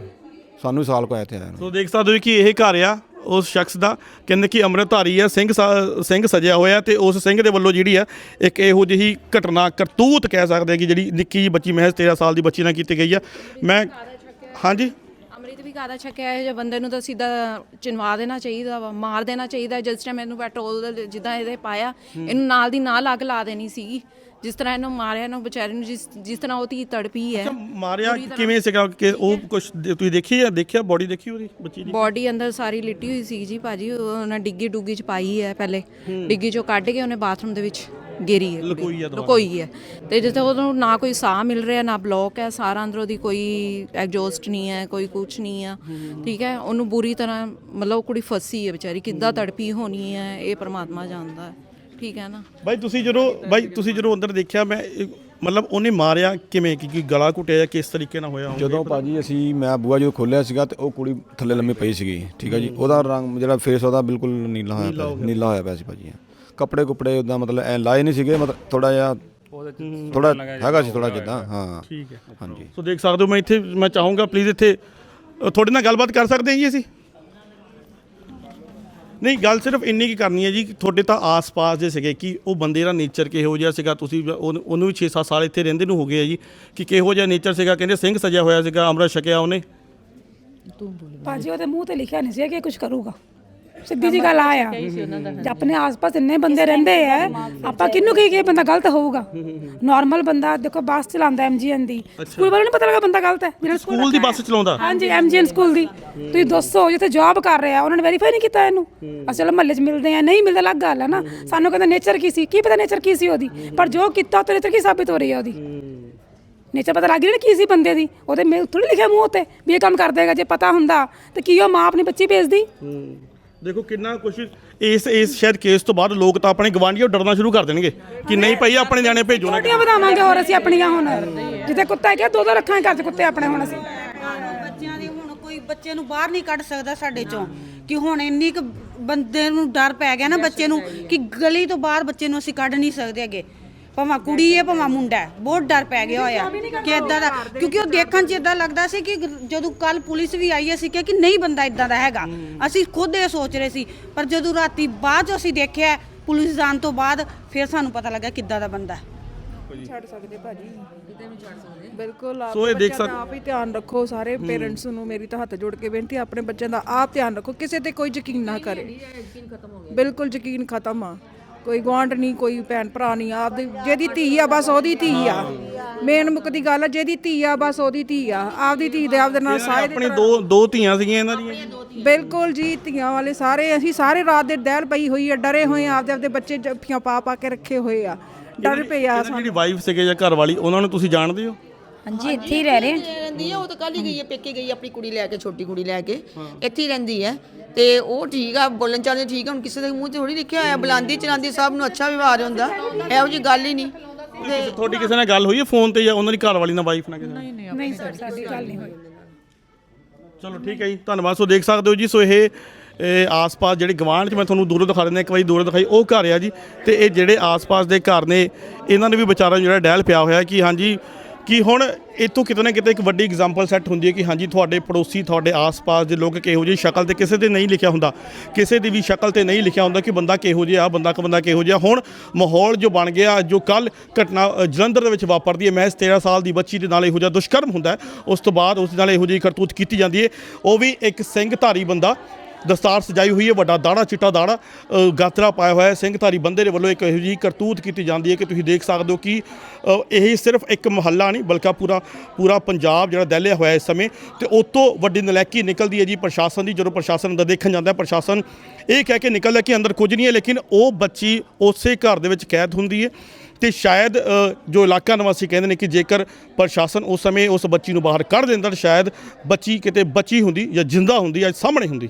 Speaker 1: ਸਾਨੂੰ ਸਾਲ ਕੋਈ ਇੱਥੇ ਆਇਆ ਨੂੰ।
Speaker 3: ਸੋ ਦੇਖ ਸਕਦੇ ਹੋ ਕਿ ਇਹ ਘਰ ਆ। ਉਸ ਸ਼ਖਸ ਦਾ ਕਹਿੰਦੇ ਕਿ ਅੰਮ੍ਰਿਤਧਾਰੀ ਆ ਸਿੰਘ ਸਿੰਘ ਸਜਿਆ ਹੋਇਆ ਤੇ ਉਸ ਸਿੰਘ ਦੇ ਵੱਲੋਂ ਜਿਹੜੀ ਆ ਇੱਕ ਇਹੋ ਜਿਹੀ ਘਟਨਾ ਕਰਤੂਤ ਕਹਿ ਸਕਦੇ ਆ ਕਿ ਜਿਹੜੀ ਨਿੱਕੀ ਜਿਹੀ ਬੱਚੀ ਮਹਿਜ਼ 13 ਸਾਲ ਦੀ ਬੱਚੀ ਨਾਲ ਕੀਤੀ ਗਈ ਆ। ਮੈਂ ਹਾਂਜੀ?
Speaker 4: ਅੰਮ੍ਰਿਤ ਵੀ ਕਾਦਾ ਛਕਿਆ ਇਹੋ ਜਿਹੇ ਬੰਦੇ ਨੂੰ ਤਾਂ ਸਿੱਧਾ ਚਿਨਵਾ ਦੇਣਾ ਚਾਹੀਦਾ ਵਾ ਮਾਰ ਦੇਣਾ ਚਾਹੀਦਾ। ਜਿਸ ਟਾਈਮ ਇਹਨੂੰ ਪੈਟਰੋਲ ਜਿੱਦਾਂ ਇਹਦੇ ਪਾਇਆ ਇਹਨੂੰ ਨਾਲ ਦੀ ਨਾਲ ਅੱਗ ਲਾ ਦੇਣੀ ਸੀਗੀ। ਜਿਸ ਤਰ੍ਹਾਂ ਇਹਨੂੰ ਮਾਰਿਆ ਇਹਨੂੰ ਵਿਚਾਰੇ ਨੂੰ ਜਿਸ ਜਿਸ ਤਰ੍ਹਾਂ ਉਹ ਤੜਪੀ ਹੈ
Speaker 3: ਮਾਰਿਆ ਕਿਵੇਂ ਸੀਗਾ ਕਿ ਉਹ ਕੁਝ ਤੁਸੀਂ ਦੇਖੀ ਆ ਦੇਖਿਆ ਬੋਡੀ ਦੇਖੀ ਉਹਦੀ ਬੱਚੀ ਦੀ?
Speaker 4: ਬਾਡੀ ਅੰਦਰ ਸਾਰੀ ਲਿੱਟੀ ਹੋਈ ਸੀ ਜੀ ਭਾਜੀ ਉਹ ਉਹਨਾਂ ਡਿੱਗੀ ਡੁੱਗੀ ਚ ਪਾਈ ਹੈ ਪਹਿਲੇ। ਡਿੱਗੀ ਚੋਂ ਕੱਢ ਕੇ ਉਹਨੇ ਬਾਥਰੂਮ ਦੇ ਵਿੱਚ ਗੇਰੀ ਹੈ।
Speaker 3: ਲੁਕੋਈ ਹੈ ਦੁਬਾਰਾ।
Speaker 4: ਲੁਕੋਈ ਹੈ। ਤੇ ਜਿੱਥੇ ਉਹਨੂੰ ਨਾ ਕੋਈ ਸਾਹ ਮਿਲ ਰਿਹਾ ਨਾ ਬਲੌਕ ਹੈ ਸਾਰਾ ਅੰਦਰੋਂ ਦੀ ਕੋਈ ਐਗਜ਼ੌਸਟ ਨਹੀਂ ਹੈ ਕੋਈ ਕੁਝ ਨਹੀਂ ਆ ਠੀਕ ਹੈ ਉਹਨੂੰ ਬੁਰੀ ਤਰ੍ਹਾਂ ਮਤਲਬ ਕੁੜੀ ਫਸੀ ਹੈ ਵਿਚਾਰੀ ਕਿੱਦਾਂ ਤੜਪੀ ਹੋਣੀ ਹੈ ਇਹ ਪਰਮਾਤਮਾ ਜਾਣਦਾ ਹੈ। ਠੀਕ ਹੈ ਨਾ।
Speaker 3: ਬਾਈ ਤੁਸੀਂ ਜਦੋਂ ਬਾਈ ਤੁਸੀਂ ਜਦੋਂ ਅੰਦਰ ਦੇਖਿਆ ਮੈਂ ਮਤਲਬ ਉਹਨੇ ਮਾਰਿਆ ਕਿਵੇਂ? ਕਿ ਕੀ ਗਲਾ ਘੁੱਟਿਆ ਜਾਂ ਕਿਸ ਤਰੀਕੇ ਨਾਲ ਹੋਇਆ? ਹੋਊਗਾ?
Speaker 1: ਜਦੋਂ ਭਾਜੀ ਅਸੀਂ ਮੈਂ ਬੂਆ ਜਦੋਂ ਖੋਲਿਆ ਸੀਗਾ ਤੇ ਉਹ ਕੁੜੀ ਥੱਲੇ ਲੰਮੀ ਪਈ ਸੀਗੀ ਠੀਕ ਹੈ ਜੀ। ਉਹਦਾ ਰੰਗ ਜਿਹੜਾ ਫੇਸ ਉਹਦਾ ਬਿਲਕੁਲ ਨੀਲਾ ਹੋਇਆ ਪਿਆ ਨੀਲਾ ਹੋਇਆ ਪਿਆ ਸੀ ਭਾਜੀ ਕੱਪੜੇ ਕੁਪੜੇ ਉਦਾਂ ਮਤਲਬ ਐ ਲਾਏ ਨਹੀਂ ਸੀਗੇ ਮਤਲਬ ਥੋੜਾ ਜਿਹਾ ਥੋੜਾ ਹੈਗਾ ਸੀ ਥੋੜਾ ਜਿੱਦਾਂ ਹਾਂ।
Speaker 3: ਠੀਕ ਹੈ।
Speaker 1: ਹਾਂਜੀ।
Speaker 3: ਸੋ ਦੇਖ ਸਕਦੇ ਹੋ ਮੈਂ ਇੱਥੇ ਮੈਂ ਚਾਹੂੰਗਾ ਪਲੀਜ਼ ਇੱਥੇ ਤੁਹਾਡੇ ਨਾਲ ਗੱਲਬਾਤ ਕਰ ਸਕਦੇ ਹਾਂ ਜੀ ਅਸੀਂ? ਨਹੀਂ, ਗੱਲ ਸਿਰਫ ਇੰਨੀ ਕੀ ਕਰਨੀ ਹੈ ਜੀ ਕਿ ਤੁਹਾਡੇ ਤਾਂ ਆਸ-ਪਾਸ ਦੇ ਸੀਗੇ ਕਿ ਉਹ ਬੰਦੇ ਦਾ ਨੇਚਰ ਕਿਹੋ ਜਿਹਾ ਸੀਗਾ, ਤੁਸੀਂ ਉਹਨੂੰ ਉਹਨੂੰ ਵੀ 6-7 ਸਾਲ ਇੱਥੇ ਰਹਿੰਦੇ ਨੂੰ ਹੋ ਗਏ ਆ ਜੀ, ਕਿ ਕਿਹੋ ਜਿਹਾ ਨੇਚਰ ਸੀਗਾ, ਕਹਿੰਦੇ ਸਿੰਘ ਸਜਿਆ ਹੋਇਆ ਸੀਗਾ, ਅੰਮ੍ਰਿਤ ਛਕਿਆ ਉਹਨੇ।
Speaker 7: ਭਾਜੀ, ਉਹਦੇ ਮੂੰਹ ਤੇ ਲਿਖਿਆ ਨਹੀਂ ਸੀ ਕਿ ਇਹ ਕੁਝ ਕਰੂਗਾ। ਸਿੱਧੀ ਜੀ ਗੱਲ ਆਇਆ ਜੇ ਆਪਣੇ ਆਸ-ਪਾਸ ਇੰਨੇ ਬੰਦੇ ਰਹਿੰਦੇ ਆ ਆਪਾਂ ਕਿਹਨੂੰ ਕਹੀ ਕਿ ਇਹ ਬੰਦਾ ਗਲਤ ਹੋਊਗਾ? ਨਾਰਮਲ ਬੰਦਾ ਦੇਖੋ ਬੱਸ ਚਲਾਉਂਦਾ ਐਮਜੀਐਨ ਦੀ। ਸਕੂਲ ਵਾਲਿਆਂ ਨੂੰ ਪਤਾ ਲੱਗਾ ਬੰਦਾ ਗਲਤ ਹੈ ਜਿਹੜਾ
Speaker 3: ਸਕੂਲ ਦੀ ਬੱਸ ਚਲਾਉਂਦਾ?
Speaker 7: ਹਾਂਜੀ ਐਮਜੀਐਨ ਸਕੂਲ ਦੀ। ਤੁਸੀਂ ਦੱਸੋ ਜਿੱਥੇ ਜੌਬ ਕਰ ਰਿਹਾ ਉਹਨਾਂ ਨੇ ਵੈਰੀਫਾਈ ਨਹੀਂ ਕੀਤਾ ਇਹਨੂੰ। ਅਸੀਂ ਚਲੋ ਮਹੱਲੇ 'ਚ ਮਿਲਦੇ ਆ ਨਹੀਂ ਮਿਲਦਾ ਅਲੱਗ ਗੱਲ ਹੈ ਨਾ। ਸਾਨੂੰ ਕਹਿੰਦਾ ਨੇਚਰ ਕੀ ਸੀ? ਕੀ ਪਤਾ ਨੇਚਰ ਕੀ ਸੀ ਉਹਦੀ? ਪਰ ਜੋ ਕੀਤਾ ਉਹ ਨੇਚਰ ਕੀ ਸਾਬਿਤ ਹੋ ਰਹੀ ਹੈ ਉਹਦੀ? ਨੇਚਰ ਪਤਾ ਲੱਗ ਰਿਹਾ ਨਾ ਕੀ ਸੀ ਬੰਦੇ ਦੀ। ਉਹਦੇ ਮੈਂ ਥੋੜੀ ਲਿਖਿਆ ਮੂੰਹ ਤੇ ਵੀ ਇਹ ਕੰਮ ਕਰ ਦੇਗਾ ਜੇ ਪਤਾ ਹੁੰਦਾ ਤੇ ਕੀ ਉਹ ਮਾਂ ਆਪਣੀ ਬੱਚੀ ਭੇਜਦੀ?
Speaker 3: ਦੇਖੋ ਕਿੰਨਾ ਕੁਛ ਇਸ ਇਸ ਸ਼ਾਇਦ ਕੇਸ ਤੋਂ ਬਾਅਦ ਲੋਕ ਤਾਂ ਆਪਣੇ ਗਵਾਂਢੀਆਂ ਡਰਨਾ ਸ਼ੁਰੂ ਕਰ ਦੇਣਗੇ ਕਿ ਨਹੀਂ ਭਾਈ ਆਪਣੇ ਨਿਆਣੇ ਭੇਜੋ ਨਾ
Speaker 7: ਛੋਟੀਆਂ ਵਧਾਵਾਂਗੇ ਹੋਰ ਅਸੀਂ ਆਪਣੀਆਂ ਹੁਣ। ਜਿੱਥੇ ਕੁੱਤਾ ਹੈ ਕਿ ਦੋ ਦੋ ਰੱਖਾਂਗੇ ਘਰ 'ਚ ਕੁੱਤੇ ਆਪਣੇ ਹੁਣ ਅਸੀਂ।
Speaker 9: ਬੱਚਿਆਂ ਦੀ ਹੁਣ ਕੋਈ ਬੱਚੇ ਨੂੰ ਬਾਹਰ ਨਹੀਂ ਕੱਢ ਸਕਦਾ ਸਾਡੇ ਚੋਂ। ਕਿ ਹੁਣ ਇੰਨੀ ਕੁ ਬੰਦੇ ਨੂੰ ਡਰ ਪੈ ਗਿਆ ਨਾ ਬੱਚੇ ਨੂੰ ਕਿ ਗਲੀ ਤੋਂ ਬਾਹਰ ਬੱਚੇ ਨੂੰ ਅਸੀਂ ਕੱਢ ਨਹੀਂ ਸਕਦੇ ਅੱਗੇ ਭਾਵੇਂ ਕੁੜੀ ਹੈ ਭਾਵੇਂ ਮੁੰਡਾ ਹੈ। ਬਹੁਤ ਡਰ ਪੈ ਗਿਆ ਹੋਇਆ। ਕਿ ਇਦਾਂ ਦਾ ਕਿਉਂਕਿ ਉਹ ਦੇਖਣ 'ਚ ਇਦਾਂ ਲੱਗਦਾ ਸੀ ਕਿ ਜਦੋਂ ਕੱਲ ਪੁਲਿਸ ਵੀ ਆਈ ਅਸੀਂ ਕਿਹਾ ਕਿ ਨਹੀਂ ਬੰਦਾ ਇਦਾਂ ਦਾ ਹੈਗਾ। ਅਸੀਂ ਖੁਦ ਇਹ ਸੋਚ ਰਹੇ ਸੀ। ਪਰ ਜਦੋਂ ਰਾਤੀ ਬਾਅਦ 'ਚ ਅਸੀਂ ਦੇਖਿਆ ਪੁਲਿਸ ਜਾਣ ਤੋਂ ਬਾਅਦ ਫਿਰ ਸਾਨੂੰ ਪਤਾ ਲੱਗਾ ਕਿੱਦਾਂ ਦਾ ਬੰਦਾ ਹੈ।
Speaker 8: ਛੱਡ ਸਕਦੇ ਭਾਜੀ। ਕਿਤੇ ਵੀ ਛੱਡ ਸਕਦੇ। ਬਿਲਕੁਲ ਆਪ
Speaker 3: ਸੋ ਇਹ ਦੇਖ
Speaker 8: ਬੱਚਿਆਂ ਦਾ
Speaker 3: ਸਕ-
Speaker 8: ਆਪ ਹੀ ਧਿਆਨ ਰੱਖੋ ਸਾਰੇ ਪੇਰੈਂਟਸ ਨੂੰ ਮੇਰੀ ਤਾਂ ਹੱਥ ਜੋੜ ਕੇ ਬੇਨਤੀ ਆਪਣੇ ਬੱਚਿਆਂ ਦਾ ਆਪ ਧਿਆਨ ਰੱਖੋ। ਕਿਸੇ ਤੇ ਕੋਈ ਯਕੀਨ ਨਾ ਕਰੇ। ਬਿਲਕੁਲ ਯਕੀਨ ਖਤਮ ਆ। ਕੋਈ ਗਵਾਂਢ ਨਹੀਂ ਕੋਈ ਭੈਣ ਭਰਾ ਨਹੀਂ ਆਪ ਦੀ ਜਿਹਦੀ ਧੀ ਆ ਬਸ ਉਹਦੀ ਧੀ ਆ। ਮੇਨ ਮੁੱਕਦੀ ਗੱਲ ਆ ਜਿਹਦੀ ਧੀ ਆ ਬਸ ਉਹਦੀ ਧੀ ਆ। ਆਪਦੀ ਧੀ ਦੇ ਆਪਦੇ ਨਾਲ ਸਾਰੇ
Speaker 3: ਆਪਣੀ ਦੋ ਦੋ ਧੀਆਂ ਸੀਗੀਆਂ ਇਹਨਾਂ ਦੀਆਂ?
Speaker 8: ਬਿਲਕੁਲ ਜੀ ਧੀਆਂ ਵਾਲੇ ਸਾਰੇ ਅਸੀਂ ਸਾਰੇ ਰਾਤ ਦੇ ਦਹਿਲ ਪਈ ਹੋਈ ਆ ਡਰੇ ਹੋਏ ਆ ਆਪਦੇ ਆਪਦੇ ਬੱਚੇ ਜੱਫੀਆਂ ਪਾ ਪਾ ਕੇ ਰੱਖੇ ਹੋਏ ਆ। ਡਰ ਪਏ ਆ
Speaker 3: ਇਹਨਾਂ ਦੀ ਜਿਹੜੀ ਵਾਈਫ ਸੀਗੇ ਜਾਂ ਘਰ ਵਾਲੀ ਉਹਨਾਂ ਨੂੰ ਤੁਸੀਂ ਜਾਣਦੇ ਹੋ?
Speaker 7: ਹਾਂਜੀ ਇੱਥੇ ਹੀ ਰਹਿ ਰਹੇ
Speaker 10: ਰਹਿੰਦੀ ਹੈ ਉਹ ਤਾਂ ਕੱਲ ਹੀ ਗਈ ਹੈ ਪੇਕੇ ਗਈ ਆਪਣੀ ਕੁੜੀ ਲੈ ਕੇ ਛੋਟੀ ਕੁੜੀ ਲੈ ਕੇ। ਇੱਥੇ ਹੀ ਰਹਿੰਦੀ ਹੈ। ਤੇ ਉਹ ਠੀਕ ਆ ਬੋਲਣ ਚਾਲਣ ਠੀਕ ਆ ਹੁਣ ਕਿਸੇ ਦੇ ਮੂੰਹ ਤੇ ਥੋੜੀ ਲਿਖਿਆ ਹੋਇਆ ਬੁਲਾਉਂਦੀ ਚਲਾਉਂਦੀ ਸਭ ਨੂੰ ਅੱਛਾ ਵਿਵਹਾਰ ਹੁੰਦਾ। ਇਹੋ ਜੀ ਗੱਲ ਹੀ ਨਹੀਂ। ਤੇ
Speaker 3: ਤੁਹਾਡੀ ਕਿਸੇ ਨਾਲ ਗੱਲ ਹੋਈ ਹੈ ਫੋਨ ਤੇ ਜਾਂ ਉਹਨਾਂ ਦੀ ਘਰ ਵਾਲੀ ਨਾਲ ਵਾਈਫ ਨਾਲ ਕਿਸੇ ਨਾਲ?
Speaker 7: ਨਹੀਂ ਸਰ ਸਾਡੀ ਗੱਲ ਨਹੀਂ ਹੋਈ
Speaker 3: ਚਲੋ ਠੀਕ ਹੈ ਜੀ ਧੰਨਵਾਦ। ਸੋ ਦੇਖ ਸਕਦੇ ਹੋ ਜੀ ਸੋ ਇਹ ਇਹ ਆਸ-ਪਾਸ ਜਿਹੜੇ ਗਵਾਂਢ ਚ ਮੈਂ ਤੁਹਾਨੂੰ ਦੂਰੋਂ ਦਿਖਾ ਦਿੰਦਾ ਇੱਕ ਵਾਰੀ ਦੂਰੋਂ ਦਿਖਾਈ ਉਹ ਘਰ ਆ ਜੀ। ਤੇ ਇਹ ਜਿਹੜੇ ਆਸ-ਪਾਸ ਦੇ ਘਰ ਨੇ ਇਹਨਾਂ ਨੇ ਵੀ ਵਿਚਾਰਾ ਜਿਹੜਾ ਡਹਿਲ ਪਿਆ ਹੋਇਆ ਕਿ ਹਾਂਜੀ ਕਿ ਹੁਣ ਇਤੋਂ ਕਿਤੇ ਨਾ ਕਿਤੇ ਇੱਕ ਵੱਡੀ ਐਗਜ਼ਾਮਪਲ ਸੈੱਟ ਹੁੰਦੀ ਹੈ ਕਿ ਹਾਂਜੀ, ਤੁਹਾਡੇ ਪੜੋਸੀ, ਤੁਹਾਡੇ ਆਸ-ਪਾਸ ਦੇ ਲੋਕ ਕਿਹੋ ਜਿਹੀ ਸ਼ਕਲ ਤੇ ਕਿਸੇ ਤੇ ਨਹੀਂ ਲਿਖਿਆ ਹੁੰਦਾ। ਕਿਸੇ ਦੀ ਵੀ ਸ਼ਕਲ ਤੇ ਨਹੀਂ ਲਿਖਿਆ ਹੁੰਦਾ ਕਿ ਬੰਦਾ ਕਿਹੋ ਜਿਹਾ, ਬੰਦਾ ਕ ਬੰਦਾ ਕਿਹੋ ਜਿਹਾ। ਹੁਣ ਮਾਹੌਲ ਜੋ ਬਣ ਗਿਆ, ਜੋ ਕੱਲ ਘਟਨਾ ਜਲੰਧਰ ਦੇ ਵਿੱਚ ਵਾਪਰਦੀ ਹੈ ਮਹਿਜ਼ 13 ਸਾਲ ਦੀ ਬੱਚੀ ਦੇ ਨਾਲ ਇਹੋ ਜਿਹਾ ਦੁਸ਼ਕਰਮ ਹੁੰਦਾ ਉਸ ਤੋਂ ਬਾਅਦ ਉਸ ਦੇ ਨਾਲ ਇਹੋ ਜਿਹੀ ਕਰਤੂਤ ਕੀਤੀ ਜਾਂਦੀ ਹੈ। ਉਹ ਵੀ ਇੱਕ ਸਿੰਘ ਧਾਰੀ ਬੰਦਾ ਦਸਤਾਰ ਸਜਾਈ ਹੋਈ ਹੈ, ਵੱਡਾ ਦਾੜਾ, ਚਿੱਟਾ ਦਾੜਾ ਗਾਤਰਾ ਪਾਇਆ ਹੋਇਆ ਹੈ। ਸਿੰਘ ਬੰਦੇ ਦੇ ਵੱਲੋਂ ਇੱਕ ਇਹੋ ਜਿਹੀ ਕਰਤੂਤ ਕੀਤੀ ਜਾਂਦੀ ਹੈ ਕਿ ਤੁਸੀਂ ਦੇਖ ਸਕਦੇ ਹੋ ਕਿ ਇਹ ਸਿਰਫ ਇੱਕ ਮਹੱਲਾ ਨਹੀਂ, ਬਲਕਿ ਪੂਰਾ ਪੂਰਾ ਪੰਜਾਬ ਜਿਹੜਾ ਦਹਿਲਿਆ ਹੋਇਆ ਇਸ ਸਮੇਂ। ਤੇ ਉਤੋਂ ਵੱਡੀ ਨਲੈਕੀ ਨਿਕਲਦੀ ਹੈ ਜੀ ਪ੍ਰਸ਼ਾਸਨ ਦੀ, ਜਦੋਂ ਪ੍ਰਸ਼ਾਸਨ ਦਾ ਦੇਖਣ ਜਾਂਦਾ ਪ੍ਰਸ਼ਾਸਨ ਇਹ ਕਹਿ ਕੇ ਨਿਕਲਦਾ ਕਿ ਅੰਦਰ ਕੁਝ ਨਹੀਂ ਹੈ, ਲੇਕਿਨ ਉਹ ਬੱਚੀ ਉਸੇ ਘਰ ਦੇ ਵਿੱਚ ਕੈਦ ਹੁੰਦੀ ਹੈ। ਤੇ ਸ਼ਾਇਦ ਜੋ ਇਲਾਕਾ ਨਿਵਾਸੀ ਕਹਿੰਦੇ ਨੇ ਕਿ ਜੇਕਰ ਪ੍ਰਸ਼ਾਸਨ ਉਸ ਸਮੇਂ ਉਸ ਬੱਚੀ ਨੂੰ ਬਾਹਰ ਕੱਢ ਦਿੰਦਾ ਤਾਂ ਸ਼ਾਇਦ ਬੱਚੀ ਕਿਤੇ ਬਚੀ ਹੁੰਦੀ ਜਾਂ ਜਿੰਦਾ ਹੁੰਦੀ ਜਾਂ ਸਾਹਮਣੇ ਹੁੰਦੀ।